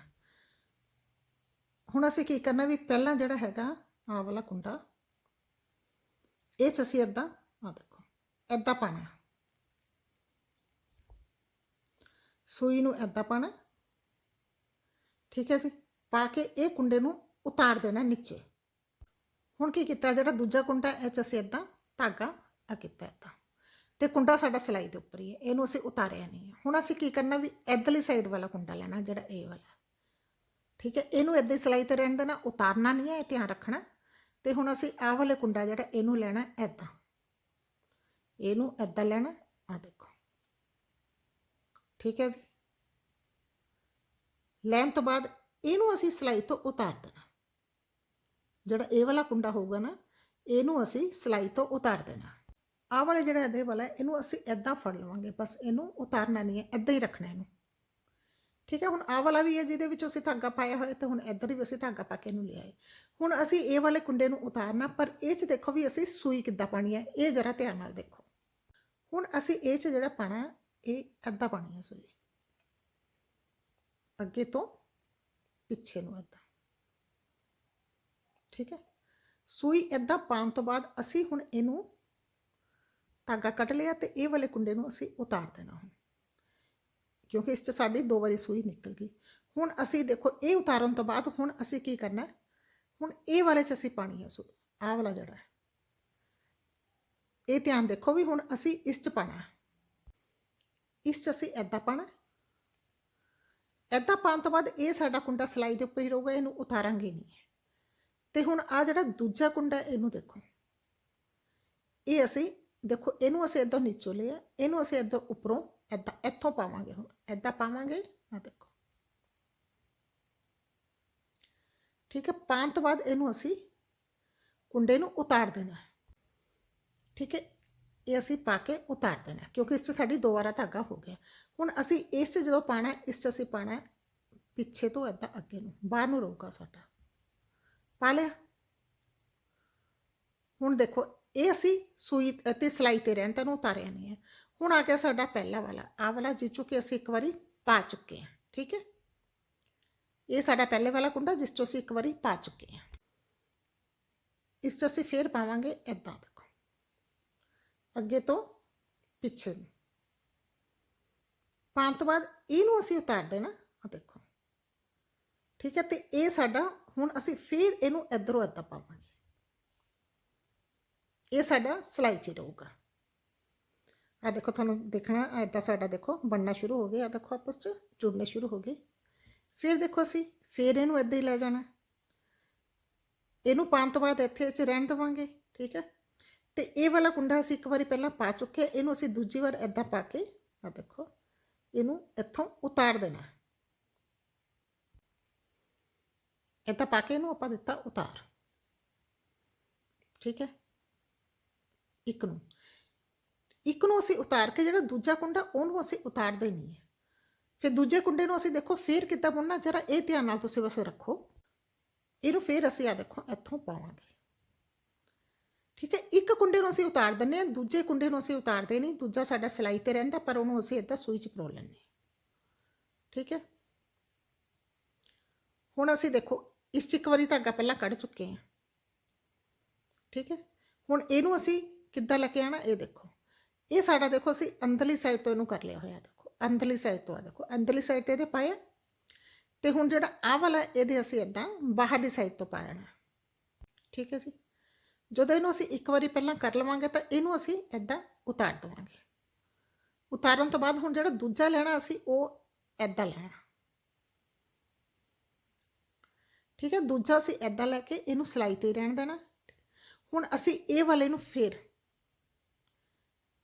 ਹੁਣ ਅਸੀਂ ਕੀ ਕਰਨਾ ਵੀ ਪਹਿਲਾਂ ਜਿਹੜਾ ਹੈਗਾ ਆ ਵਾਲਾ ਕੁੰਡਾ, ਇਹ ਚ ਅਸੀਂ ਇੱਦਾਂ ਆ ਦੇਖੋ ਇੱਦਾਂ ਪਾਣਾ ਸੂਈ ਨੂੰ ਇੱਦਾਂ ਪਾਣਾ ਠੀਕ ਹੈ ਜੀ? ਪਾ ਕੇ ਇਹ ਕੁੰਡੇ ਨੂੰ ਉਤਾਰ ਦੇਣਾ ਨੀਚੇ। ਹੁਣ ਕੀ ਕੀਤਾ, ਜਿਹੜਾ ਦੂਜਾ ਕੁੰਡਾ ਇਹ ਚ ਅਸੀਂ ਇੱਦਾਂ ਧਾਗਾ ਆ ਕੀਤਾ ਇੱਦਾਂ ਤੇ ਕੁੰਡਾ ਸਾਡਾ ਸਿਲਾਈ ਦੇ ਉੱਪਰ ਹੀ ਹੈ। ਇਹਨੂੰ ਅਸੀਂ ਉਤਾਰਿਆ ਨਹੀਂ ਹੈ। ਹੁਣ ਅਸੀਂ ਕੀ ਕਰਨਾ ਵੀ ਇੱਧਰਲੀ ਸਾਈਡ ਵਾਲਾ ਕੁੰਡਾ ਲੈਣਾ, ਜਿਹੜਾ ਇਹ ਵਾਲਾ। ਠੀਕ ਹੈ? ਇਹਨੂੰ ਇੱਦਾਂ ਹੀ ਸਿਲਾਈ ਤੇ ਰਹਿਣ ਦੇਣਾ, ਉਤਾਰਨਾ ਨਹੀਂ ਹੈ, ਇਹ ਧਿਆਨ ਰੱਖਣਾ। ਤੇ ਹੁਣ ਅਸੀਂ ਆਹ ਵਾਲੇ ਕੁੰਡਾ ਜਿਹੜਾ ਇਹਨੂੰ ਲੈਣਾ ਇੱਦਾਂ। ਇਹਨੂੰ ਇੱਦਾਂ ਲੈਣਾ ਆ ਦੇਖੋ। ਠੀਕ ਹੈ ਜੀ? ਲੈਣ ਤੋਂ ਬਾਅਦ ਇਹਨੂੰ ਅਸੀਂ ਸਿਲਾਈ ਤੋਂ ਉਤਾਰ ਦੇਣਾ। ਜਿਹੜਾ ਇਹ ਵਾਲਾ ਕੁੰਡਾ ਹੋਊਗਾ ਨਾ, ਇਹਨੂੰ ਅਸੀਂ ਸਲਾਈ ਤੋਂ ਉਤਾਰ ਦੇਣਾ। ਆਹ ਵਾਲਾ ਜਿਹੜਾ ਇਹਦੇ ਵਾਲਾ, ਇਹਨੂੰ ਅਸੀਂ ਐਦਾਂ ਫੜ ਲਵਾਂਗੇ, ਬਸ ਇਹਨੂੰ ਉਤਾਰਨਾ ਨਹੀਂ ਹੈ ਐਦਾਂ ਹੀ ਰੱਖਣਾ ਇਹਨੂੰ। ਠੀਕ ਹੈ, ਹੁਣ ਆਹ ਵਾਲਾ ਵੀ ਹੈ ਜਿਹਦੇ ਵਿੱਚ ਅਸੀਂ ਧਾਗਾ ਪਾਇਆ ਹੋਇਆ, ਤੇ ਹੁਣ ਇੱਧਰ ਵੀ ਅਸੀਂ ਧਾਗਾ ਪਾ ਕੇ ਇਹਨੂੰ ਲਿਆਏ। ਹੁਣ ਅਸੀਂ ਇਹ ਵਾਲੇ ਕੁੰਡੇ ਨੂੰ ਉਤਾਰਨਾ, ਪਰ ਇਹ ਚ ਦੇਖੋ ਵੀ ਅਸੀਂ ਸੂਈ ਕਿੱਦਾਂ ਪਾਣੀ ਹੈ, ਇਹ ਜਰਾ ਧਿਆਨ ਨਾਲ ਦੇਖੋ। ਹੁਣ ਅਸੀਂ ਇਹ ਚ ਜਿਹੜਾ ਪਾਣਾ, ਇਹ ਅੱਧਾ ਪਾਣੀ ਹੈ ਸੂਈ ਅੱਗੇ ਤੋਂ ਪਿੱਛੇ ਨੂੰ ਅੱਧਾ ਠੀਕ ਹੈ, ਸੂਈ ਏਦਾਂ ਪਾਉਣ ਤੋਂ ਬਾਅਦ ਅਸੀਂ ਹੁਣ ਇਹਨੂੰ ਧਾਗਾ ਕੱਟ ਲਿਆ ਤੇ ਇਹ ਵਾਲੇ ਕੁੰਡੇ ਨੂੰ ਅਸੀਂ ਉਤਾਰ ਦੇਣਾ ਹੁਣ। ਕਿਉਂਕਿ ਇਸ 'ਚ ਸਾਡੀ ਦੋ ਵਾਰੀ ਸੂਈ ਨਿਕਲ ਗਈ। ਹੁਣ ਅਸੀਂ ਦੇਖੋ, ਇਹ ਉਤਾਰਨ ਤੋਂ ਬਾਅਦ ਹੁਣ ਅਸੀਂ ਕੀ ਕਰਨਾ? ਹੁਣ ਇਹ ਵਾਲੇ 'ਚ ਅਸੀਂ ਪਾਣੀ ਹੈ ਸੂ ਆਹ ਵਾਲਾ ਜਿਹੜਾ ਇਹ ਧਿਆਨ ਦੇਖੋ ਵੀ ਹੁਣ ਅਸੀਂ ਇਸ 'ਚ ਪਾਣਾ ਇਸ 'ਚ ਅਸੀਂ ਐਦਾਂ ਪਾਣਾ ਐਦਾਂ ਪਾਉਣ ਤੋਂ ਬਾਅਦ ਇਹ ਸਾਡਾ ਕੁੰਡਾ ਸਲਾਈ ਦੇ ਉੱਪਰ ਹੀ ਰਹੂਗਾ, ਇਹਨੂੰ ਉਤਾਰਾਂਗੇ ਨਹੀਂ। ਤੇ ਹੁਣ ਆ ਜਿਹੜਾ ਦੂਜਾ ਕੁੰਡਾ ਇਹਨੂੰ ਦੇਖੋ। ਇਹ ਅਸੀਂ ਦੇਖੋ, ਇਹਨੂੰ ਅਸੀਂ ਇਦਾਂ ਨੀਚੋਂ ਲਿਆ ਇਹਨੂੰ ਅਸੀਂ ਇਦਾਂ ਉੱਪਰੋਂ ਇਦਾਂ ਇੱਥੋਂ ਪਾਵਾਂਗੇ ਹੁਣ ਇਦਾਂ ਪਾਵਾਂਗੇ ਆ ਦੇਖੋ। ਠੀਕ ਹੈ, ਪਾਉਣ ਤੋਂ ਬਾਅਦ ਇਹਨੂੰ ਅਸੀਂ ਕੁੰਡੇ ਨੂੰ ਉਤਾਰ ਦੇਣਾ ਹੈ। ਠੀਕ ਹੈ, ਇਹ ਅਸੀਂ ਪਾ ਕੇ ਉਤਾਰ ਦੇਣਾ ਕਿਉਂਕਿ ਇਸ 'ਚ ਸਾਡੀ ਦੁਬਾਰਾ ਧਾਗਾ ਹੋ ਗਿਆ। ਹੁਣ ਅਸੀਂ ਇਸ 'ਚ ਜਦੋਂ ਪਾਣਾ ਇਸ 'ਚ ਅਸੀਂ ਪਾਣਾ ਪਿੱਛੇ ਤੋਂ ਇਦਾਂ ਅੱਗੇ ਨੂੰ, ਬਾਹਰ ਨੂੰ ਰਹੂਗਾ ਸਾਡਾ। ਪਾ ਲਿਆ। ਹੁਣ ਦੇਖੋ ਇਹ ਅਸੀਂ ਸੂਈ ਅਤੇ ਸਲਾਈ ਤੇ ਰਹਿਣ ਤੈਨੂੰ ਉਤਾਰਿਆ ਨਹੀਂ ਹੈ। ਹੁਣ ਆ ਗਿਆ ਸਾਡਾ ਪਹਿਲਾ ਵਾਲਾ। ਆ ਵਾਲਾ ਜਿਸ ਚੋਂ ਕਿ ਅਸੀਂ ਇੱਕ ਵਾਰੀ ਪਾ ਚੁੱਕੇ ਹਾਂ, ਠੀਕ ਹੈ? ਇਹ ਸਾਡਾ ਪਹਿਲੇ ਵਾਲਾ ਕੁੰਡਾ ਜਿਸ ਚੋਂ ਅਸੀਂ ਇੱਕ ਵਾਰੀ ਪਾ ਚੁੱਕੇ ਹਾਂ। ਇਸ 'ਚ ਅਸੀਂ ਫੇਰ ਪਾਵਾਂਗੇ ਇਦਾਂ ਦੇਖੋ। ਅੱਗੇ ਤੋਂ ਪਿੱਛੇ ਨੂੰ। ਪਾਉਣ ਤੋਂ ਬਾਅਦ ਇਹਨੂੰ ਅਸੀਂ ਉਤਾਰ ਦੇਣਾ ਆ ਦੇਖੋ। ਠੀਕ ਹੈ? ਤੇ ਇਹ ਸਾਡਾ ਹੁਣ ਅਸੀਂ ਫੇਰ ਇਹਨੂੰ ਇਧਰੋਂ ਇੱਦਾਂ ਪਾਵਾਂਗੇ। ਇਹ ਸਾਡਾ ਸਲਾਈ 'ਚ ਰਹੂਗਾ। ਆ ਦੇਖੋ ਤੁਹਾਨੂੰ ਦੇਖਣਾ ਐਦਾਂ ਸਾਡਾ ਦੇਖੋ ਬਣਨਾ ਸ਼ੁਰੂ ਹੋ ਗਿਆ। ਆ ਦੇਖੋ ਆਪਸ 'ਚ ਜੁੜਨੇ ਸ਼ੁਰੂ ਹੋ ਗਏ। ਫਿਰ ਦੇਖੋ ਅਸੀਂ, ਫਿਰ ਇਹਨੂੰ ਇੱਦਾਂ ਹੀ ਲੈ ਜਾਣਾ। ਇਹਨੂੰ ਪਾਉਣ ਤੋਂ ਬਾਅਦ ਇੱਥੇ ਚ ਰਹਿਣ ਦੇਵਾਂਗੇ, ਠੀਕ ਹੈ? ਤੇ ਇਹ ਵਾਲਾ ਕੁੰਡਾ ਅਸੀਂ ਇੱਕ ਵਾਰੀ ਪਹਿਲਾਂ ਪਾ ਚੁੱਕੇ ਇਹਨੂੰ ਅਸੀਂ ਦੂਜੀ ਵਾਰ ਐਦਾਂ ਪਾ ਕੇ ਆ ਦੇਖੋ, ਇਹਨੂੰ ਇੱਥੋਂ ਉਤਾਰ ਦੇਣਾ। ਇੱਦਾਂ ਪਾ ਕੇ ਇਹਨੂੰ ਆਪਾਂ ਦਿੱਤਾ ਉਤਾਰ। ਠੀਕ ਹੈ? ਇੱਕ ਨੂੰ। ਇੱਕ ਨੂੰ ਅਸੀਂ ਉਤਾਰ ਕੇ ਜਿਹੜਾ ਦੂਜਾ ਕੁੰਡਾ, ਉਹਨੂੰ ਅਸੀਂ ਉਤਾਰਦੇ ਨਹੀਂ ਹੈ। ਫਿਰ ਦੂਜੇ ਕੁੰਡੇ ਨੂੰ ਅਸੀਂ ਦੇਖੋ, ਫੇਰ ਕਿੱਦਾਂ ਬੁਣਨਾ, ਜਰਾ ਇਹ ਧਿਆਨ ਨਾਲ ਤੁਸੀਂ ਬਸ ਰੱਖੋ। ਇਹਨੂੰ ਫੇਰ ਅਸੀਂ ਆ ਦੇਖੋ, ਇੱਥੋਂ ਪਾਵਾਂਗੇ। ਠੀਕ ਹੈ, ਇੱਕ ਕੁੰਡੇ ਨੂੰ ਅਸੀਂ ਉਤਾਰ ਦਿੰਨੇ ਆ ਦੂਜੇ ਕੁੰਡੇ ਨੂੰ ਅਸੀਂ ਉਤਾਰਦੇ ਨਹੀਂ। ਦੂਜਾ ਸਾਡਾ ਸਿਲਾਈ ਤੇ ਰਹਿੰਦਾ, ਪਰ ਉਹਨੂੰ ਅਸੀਂ ਇੱਦਾਂ ਸੂਈ ਚ ਪਰੋ ਲੈਂਦੇ ਠੀਕ ਹੈ। ਹੁਣ ਅਸੀਂ ਦੇਖੋ, ਇਸ 'ਚ ਇੱਕ ਵਾਰੀ ਧਾਗਾ ਪਹਿਲਾਂ ਕੱਢ ਚੁੱਕੇ ਹਾਂ। ਠੀਕ ਹੈ। ਹੁਣ ਇਹਨੂੰ ਅਸੀਂ ਕਿੱਦਾਂ ਲੈ ਕੇ ਆਣਾ, ਇਹ ਦੇਖੋ। ਇਹ ਸਾਡਾ ਦੇਖੋ, ਅਸੀਂ ਅੰਦਰਲੀ ਸਾਈਡ ਤੋਂ ਇਹਨੂੰ ਕਰ ਲਿਆ ਹੋਇਆ, ਦੇਖੋ। ਅੰਦਰਲੀ ਸਾਈਡ ਤੋਂ ਆ, ਦੇਖੋ। ਅੰਦਰਲੀ ਸਾਈਡ ਤੇ ਇਹਦੇ ਪਾਇਆ ਤੇ ਹੁਣ ਜਿਹੜਾ ਆਹ ਵਾਲਾ, ਇਹਦੇ ਅਸੀਂ ਇਦਾਂ ਬਾਹਰਲੀ ਸਾਈਡ ਤੋਂ ਪਾਣਾ ਠੀਕ ਹੈ ਜੀ? ਜਦੋਂ ਇਹਨੂੰ ਅਸੀਂ ਇੱਕ ਵਾਰੀ ਪਹਿਲਾਂ ਕਰ ਲਵਾਂਗੇ, ਤਾਂ ਇਹਨੂੰ ਅਸੀਂ ਇਦਾਂ ਉਤਾਰ ਦਵਾਂਗੇ। ਉਤਾਰਨ ਤੋਂ ਬਾਅਦ ਹੁਣ ਜਿਹੜਾ ਦੂਜਾ ਲੈਣਾ, ਅਸੀਂ ਉਹ ਇਦਾਂ ਲੈਣਾ। ਠੀਕ ਹੈ? ਦੂਜਾ ਅਸੀਂ ਇਦਾਂ ਲੈ ਕੇ ਇਹਨੂੰ ਸਲਾਈ ਤੇ ਹੀ ਰਹਿਣ ਦੇਣਾ। ਹੁਣ ਅਸੀਂ ਇਹ ਵਾਲੇ ਨੂੰ ਫੇਰ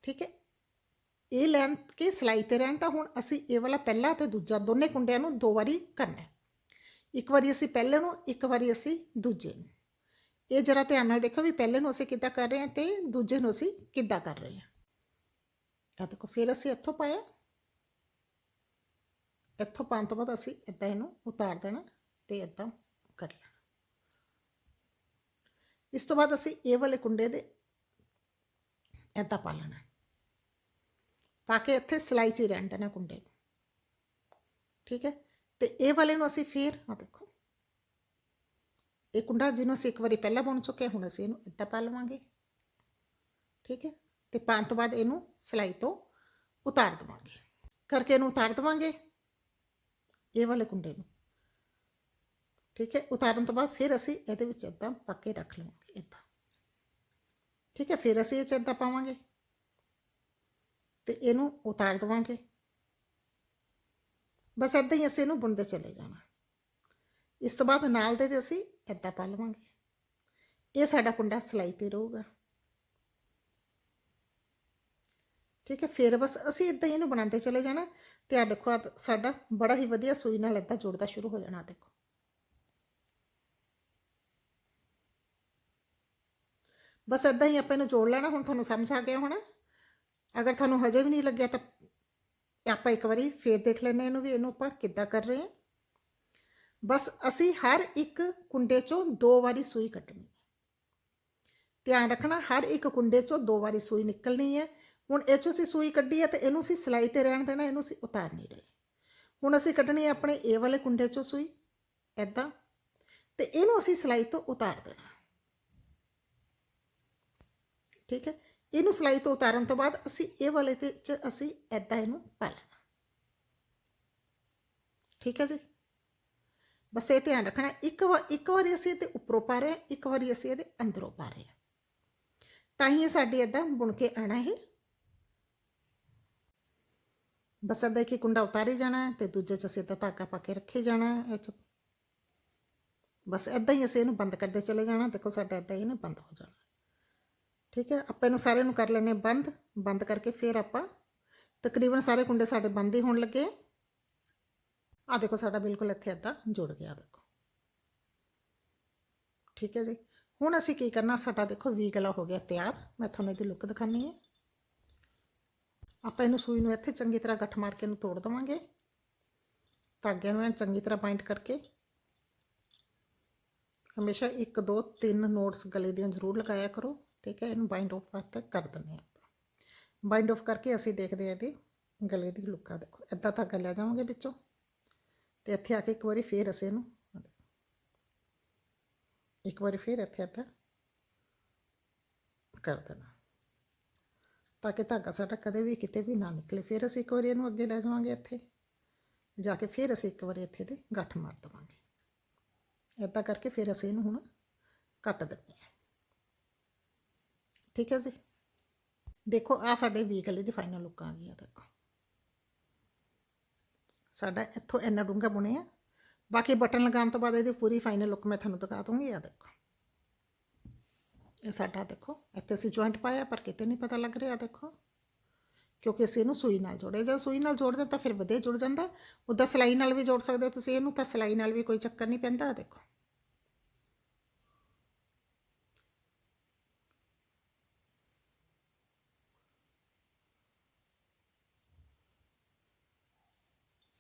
ਠੀਕ ਹੈ? ਇਹ ਲੈਣ ਕੇ ਸਲਾਈ ਤੇ ਰਹਿਣ ਤਾਂ ਹੁਣ ਅਸੀਂ ਇਹ ਵਾਲਾ ਪਹਿਲਾ ਤੇ ਦੂਜਾ ਦੋਨੇ ਕੁੰਡਿਆਂ ਨੂੰ ਦੋ ਵਾਰੀ ਕਰਨਾ ਹੈ। ਇੱਕ ਵਾਰੀ ਅਸੀਂ ਪਹਿਲੇ ਨੂੰ, ਇੱਕ ਵਾਰੀ ਅਸੀਂ ਦੂਜੇ ਨੂੰ। ਇਹ ਜਰਾ ਧਿਆਨ ਨਾਲ ਦੇਖੋ ਵੀ ਪਹਿਲੇ ਨੂੰ ਅਸੀਂ ਕਿੱਦਾਂ ਕਰ ਰਹੇ ਹਾਂ ਤੇ ਦੂਜੇ ਨੂੰ ਅਸੀਂ ਕਿੱਦਾਂ ਕਰ ਰਹੇ ਹਾਂ। ਆ ਦੇਖੋ, ਫਿਰ ਅਸੀਂ ਇੱਥੋਂ ਪਾਇਆ। ਇੱਥੋਂ ਪਾਉਣ ਤੋਂ ਬਾਅਦ ਅਸੀਂ ਇੱਦਾਂ ਇਹਨੂੰ ਉਤਾਰ ਦੇਣਾ ਤੇ ਇੱਦਾਂ ਕਰ ਲੈਣਾ। ਇਸ ਤੋਂ ਬਾਅਦ ਅਸੀਂ ਇਹ ਵਾਲੇ ਕੁੰਡੇ ਦੇ ਇੱਦਾਂ ਪਾ ਲੈਣਾ। ਪਾ ਕੇ ਇੱਥੇ ਸਲਾਈ 'ਚ ਹੀ ਰਹਿਣ ਦੇਣਾ ਕੁੰਡੇ ਨੂੰ ਠੀਕ ਹੈ ਤੇ ਇਹ ਵਾਲੇ ਨੂੰ ਅਸੀਂ ਫੇਰ ਆ ਦੇਖੋ ਇਹ ਕੁੰਡਾ ਜਿਹਨੂੰ ਅਸੀਂ ਇੱਕ ਵਾਰੀ ਪਹਿਲਾਂ ਬੁਣ ਚੁੱਕੇ ਹੁਣ ਅਸੀਂ ਇਹਨੂੰ ਇੱਦਾਂ ਪਾ ਲਵਾਂਗੇ ਠੀਕ ਹੈ ਤੇ ਪਾਉਣ ਤੋਂ ਬਾਅਦ ਇਹਨੂੰ ਸਲਾਈ ਤੋਂ ਉਤਾਰ ਦਵਾਂਗੇ ਕਰਕੇ ਇਹਨੂੰ ਉਤਾਰ ਦਵਾਂਗੇ ਇਹ ਵਾਲੇ ਕੁੰਡੇ ਨੂੰ ਠੀਕ ਹੈ ਉਤਾਰਨ ਤੋਂ ਬਾਅਦ ਫਿਰ ਅਸੀਂ ਇਹਦੇ ਵਿੱਚ ਇੱਦਾਂ ਪਾ ਕੇ ਰੱਖ ਲਵਾਂਗੇ ਇੱਦਾਂ ਠੀਕ ਹੈ ਫਿਰ ਅਸੀਂ ਇਹ 'ਚ ਇੱਦਾਂ ਪਾਵਾਂਗੇ ਤੇ ਇਹਨੂੰ ਉਤਾਰ ਦਵਾਂਗੇ। ਬਸ ਇੱਦਾਂ ਹੀ ਅਸੀਂ ਇਹਨੂੰ ਬੁਣਦੇ ਚਲੇ ਜਾਣਾ। ਇਸ ਤੋਂ ਬਾਅਦ ਨਾਲ ਦੇ ਤੇ ਅਸੀਂ ਇੱਦਾਂ ਪਾ ਲਵਾਂਗੇ। ਇਹ ਸਾਡਾ ਕੁੰਡਾ ਸਲਾਈ ਤੇ ਰਹੂਗਾ। ਠੀਕ ਹੈ, ਫਿਰ ਬਸ ਅਸੀਂ ਇਦਾਂ ਹੀ ਇਹਨੂੰ ਬਣਾਉਂਦੇ ਚਲੇ ਜਾਣਾ ਤੇ ਆ ਦੇਖੋ, ਆਹ ਸਾਡਾ ਬੜਾ ਹੀ ਵਧੀਆ ਸੂਈ ਨਾਲ ਇਦਾਂ ਜੁੜਦਾ ਸ਼ੁਰੂ ਹੋ ਜਾਣਾ ਦੇਖੋ। ਬਸ ਇਦਾਂ ਹੀ ਆਪਾਂ ਇਹਨੂੰ ਜੋੜ ਲੈਣਾ, ਹੁਣ ਤੁਹਾਨੂੰ ਸਮਝ ਆ ਗਿਆ ਹੋਣਾ। ਅਗਰ ਤੁਹਾਨੂੰ ਹਜੇ ਵੀ ਨਹੀਂ ਲੱਗਿਆ ਤਾਂ ਆਪਾਂ ਇੱਕ ਵਾਰੀ ਫੇਰ ਦੇਖ ਲੈਂਦੇ ਹਾਂ ਇਹਨੂੰ ਵੀ, ਇਹਨੂੰ ਆਪਾਂ ਕਿੱਦਾਂ ਕਰ ਰਹੇ ਹਾਂ। ਬਸ ਅਸੀਂ ਹਰ ਇੱਕ ਕੁੰਡੇ ਚੋਂ ਦੋ ਵਾਰੀ ਸੂਈ ਕੱਟਣੀ ਹੈ। ਧਿਆਨ ਰੱਖਣਾ, ਹਰ ਇੱਕ ਕੁੰਡੇ ਚੋਂ ਦੋ ਵਾਰੀ ਸੂਈ ਨਿਕਲਣੀ ਹੈ। ਹੁਣ ਇਹ ਚੋਂ ਅਸੀਂ ਸੂਈ ਕੱਢੀ ਹੈ ਤੇ ਇਹਨੂੰ ਅਸੀਂ ਸਿਲਾਈ ਤੇ ਰਹਿਣ ਦੇਣਾ, ਇਹਨੂੰ ਅਸੀਂ ਉਤਾਰ ਨਹੀਂ ਰਹੇ। ਹੁਣ ਅਸੀਂ ਕੱਢਣੀ ਹੈ ਆਪਣੇ ਇਹ ਵਾਲੇ ਕੁੰਡੇ ਚੋਂ ਸੂਈ ਐਦਾਂ ਤੇ ਇਹਨੂੰ ਅਸੀਂ ਸਿਲਾਈ ਤੋਂ ਉਤਾਰ ਦੇਣਾ। ਠੀਕ ਹੈ? ਇਹਨੂੰ ਸਿਲਾਈ ਤੋਂ ਉਤਾਰਨ ਤੋਂ ਬਾਅਦ ਅਸੀਂ ਇਹ ਵਾਲੇ ਤੇ ਚ ਅਸੀਂ ਐਦਾਂ ਇਹਨੂੰ ਪਾ ਲੈਣਾ। ਠੀਕ ਹੈ ਜੀ? ਬਸ ਇਹ ਧਿਆਨ ਰੱਖਣਾ, ਇੱਕ ਵਾਰ ਇੱਕ ਵਾਰੀ ਅਸੀਂ ਇਹਦੇ ਉੱਪਰੋਂ ਪਾ ਰਹੇ ਹਾਂ, ਇੱਕ ਵਾਰੀ ਅਸੀਂ ਇਹਦੇ ਅੰਦਰੋਂ ਪਾ ਰਹੇ ਹਾਂ। ਤਾਂ ਹੀ ਇਹ ਸਾਡੇ ਐਦਾਂ ਬੁਣ ਕੇ ਆਣਾ ਹੈ ਬਸ ਅੱਧਾ ਇੱਕ ਕੁੰਡਾ ਉਤਾਰੇ ਜਾਣਾ ਹੈ ਤੇ ਦੂਜੇ ਚ ਅਸੀਂ ਤਾਂ ਧਾਗਾ ਪਾ ਕੇ ਰੱਖੇ ਜਾਣਾ ਇਹ ਚ। ਬਸ ਐਦਾਂ ਹੀ ਅਸੀਂ ਇਹਨੂੰ ਬੰਦ ਕਰਦੇ ਚਲੇ ਜਾਣਾ, ਦੇਖੋ ਸਾਡਾ ਐਦਾਂ ਹੀ ਨਾ ਬੰਦ ਹੋ ਜਾਣਾ। ਠੀਕ ਹੈ? ਆਪਾਂ ਇਹਨੂੰ ਸਾਰੇ ਨੂੰ ਕਰ ਲੈਣੇ ਬੰਦ। ਬੰਦ ਕਰਕੇ ਫਿਰ ਆਪਾਂ ਤਕਰੀਬਨ ਸਾਰੇ ਕੁੰਡੇ ਸਾਡੇ ਬੰਦ ਹੀ ਹੋਣ ਲੱਗੇ ਆ। ਦੇਖੋ, ਸਾਡਾ ਬਿਲਕੁਲ ਇੱਥੇ ਐਦਾਂ ਜੁੜ ਗਿਆ, ਦੇਖੋ। ਠੀਕ ਹੈ ਜੀ? ਹੁਣ ਅਸੀਂ ਕੀ ਕਰਨਾ? ਸਾਡਾ ਦੇਖੋ, ਵੀ ਗਲਾ ਹੋ ਗਿਆ ਤਿਆਰ। ਮੈਂ ਤੁਹਾਨੂੰ ਇਹਦੀ ਲੁੱਕ ਦਿਖਾਣੀ ਹੈ। ਆਪਾਂ ਇਹਨੂੰ ਸੂਈ ਨੂੰ ਇੱਥੇ ਚੰਗੀ ਤਰ੍ਹਾਂ ਗੱਠ ਮਾਰ ਕੇ ਇਹਨੂੰ ਤੋੜ ਦਵਾਂਗੇ। ਧਾਗਿਆਂ ਨੂੰ ਐਨ ਚੰਗੀ ਤਰ੍ਹਾਂ ਬਾਈਂਡ ਕਰਕੇ। ਹਮੇਸ਼ਾ 1 2 3 ਨੋਟਸ ਗਲੇ ਦੀਆਂ ਜ਼ਰੂਰ ਲਗਾਇਆ ਕਰੋ। ਠੀਕ ਹੈ, ਇਹਨੂੰ ਬਾਈਂਡ ਆਫ ਵਾਸਤੇ ਕਰ ਦਿੰਦੇ ਆਪਾਂ। ਬਾਈਂਡ ਆਫ ਕਰਕੇ ਅਸੀਂ ਦੇਖਦੇ ਹਾਂ ਇਹਦੀ ਗਲੇ ਦੀ ਲੁੱਕਾ ਦੇਖੋ। ਇਦਾਂ ਧਾਗਾ ਲੈ ਜਾਵਾਂਗੇ ਵਿੱਚੋਂ। ਤੇ ਇੱਥੇ ਆ ਕੇ ਇੱਕ ਵਾਰੀ ਫੇਰ ਅਸੀਂ ਇਹਨੂੰ ਇੱਕ ਵਾਰੀ ਫੇਰ ਇੱਥੇ ਆਤਾ ਕਰ ਦੇਣਾ। ਤਾਂ ਕਿ ਧਾਗਾ ਸਾਡਾ ਕਦੇ ਵੀ ਕਿਤੇ ਵੀ ਨਾ ਨਿਕਲੇ। ਫਿਰ ਅਸੀਂ ਇੱਕ ਵਾਰੀ ਇਹਨੂੰ ਅੱਗੇ ਲੈ ਜਾਵਾਂਗੇ ਇੱਥੇ। ਜਾ ਕੇ ਫਿਰ ਅਸੀਂ ਇੱਕ ਵਾਰੀ ਇੱਥੇ ਤੇ ਗੱਠ ਮਾਰ ਦਵਾਂਗੇ। ਇਦਾਂ ਕਰਕੇ ਫਿਰ ਅਸੀਂ ਇਹਨੂੰ ਹੁਣ ਕੱਟ ਦਿੰਦੇ ਹਾਂ। ਠੀਕ ਹੈ ਜੀ। ਦੇਖੋ ਆ ਸਾਡੇ ਵੀ ਗਲੇ ਦੀ ਫਾਈਨਲ ਲੁੱਕ ਆ ਗਈ ਆ, ਦੇਖੋ। ਸਾਡਾ ਇੱਥੋਂ ਇੰਨਾ ਡੂੰਘਾ ਬੁਣਿਆ ਬਾਕੀ ਬਟਨ ਲਗਾਉਣ ਤੋਂ ਬਾਅਦ ਇਹਦੀ ਪੂਰੀ ਫਾਈਨਲ ਲੁੱਕ ਮੈਂ ਤੁਹਾਨੂੰ ਦਿਖਾ ਦੂੰਗੀ ਆ ਦੇਖੋ। ਇਹ ਸਾਡਾ ਦੇਖੋ, ਇੱਥੇ ਅਸੀਂ ਜੁਆਇੰਟ ਪਾਇਆ, ਪਰ ਕਿਤੇ ਨਹੀਂ ਪਤਾ ਲੱਗ ਰਿਹਾ, ਦੇਖੋ। ਕਿਉਂਕਿ ਅਸੀਂ ਇਹਨੂੰ ਸੂਈ ਨਾਲ ਜੋੜਿਆ ਜਦ ਸੂਈ ਨਾਲ ਜੋੜਦੇ ਤਾਂ ਫਿਰ ਵਧੀਆ ਜੁੜ ਜਾਂਦਾ। ਉੱਦਾਂ ਸਲਾਈ ਨਾਲ ਵੀ ਜੋੜ ਸਕਦੇ ਤੁਸੀਂ ਇਹਨੂੰ, ਤਾਂ ਸਲਾਈ ਨਾਲ ਵੀ ਕੋਈ ਚੱਕਰ ਨਹੀਂ ਪੈਂਦਾ ਦੇਖੋ।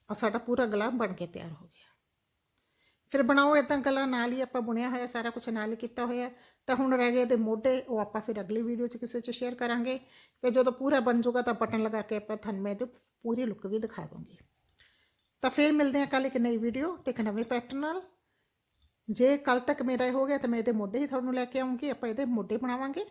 ਔਰ ਸਾਡਾ ਪੂਰਾ ਗਲਾ ਬਣ ਕੇ ਤਿਆਰ ਹੋ ਗਿਆ। ਫਿਰ ਬਣਾਓ ਇਦਾਂ ਗਲਾ, ਨਾਲ ਹੀ ਆਪਾਂ ਬੁਣਿਆ ਹੋਇਆ, ਸਾਰਾ ਕੁਝ ਨਾਲ ਹੀ ਕੀਤਾ ਹੋਇਆ। ਤਾਂ ਹੁਣ ਰਹਿ ਗਏ ਦੇ ਮੋਢੇ, ਉਹ ਆਪਾਂ ਫਿਰ ਅਗਲੀ ਵੀਡੀਓ 'ਚ ਕਿਸੇ 'ਚ ਸ਼ੇਅਰ ਕਰਾਂਗੇ। ਫਿਰ ਜਦੋਂ ਪੂਰਾ ਬਣ ਜਾਊਗਾ ਤਾਂ ਬਟਨ ਲਗਾ ਕੇ ਆਪਾਂ ਤੁਹਾਨੂੰ ਮੈਂ ਇਹਦੀ ਪੂਰੀ ਲੁੱਕ ਵੀ ਦਿਖਾ ਦੂੰਗੀ ਤਾਂ ਫਿਰ ਮਿਲਦੇ ਹਾਂ ਕੱਲ ਇੱਕ ਨਈ ਵੀਡੀਓ ਤੇ ਇੱਕ ਨਵੇਂ ਪੈਟਰਨ ਨਾਲ। ਜੇ ਕੱਲ ਤੱਕ ਮੇਰਾ ਇਹ ਹੋ ਗਿਆ ਤਾਂ ਮੈਂ ਇਹਦੇ ਮੋਢੇ ਹੀ ਤੁਹਾਨੂੰ ਲੈ ਕੇ ਆਉਂਗੀ ਆਪਾਂ ਇਹਦੇ ਮੋਢੇ ਬਣਾਵਾਂਗੇ।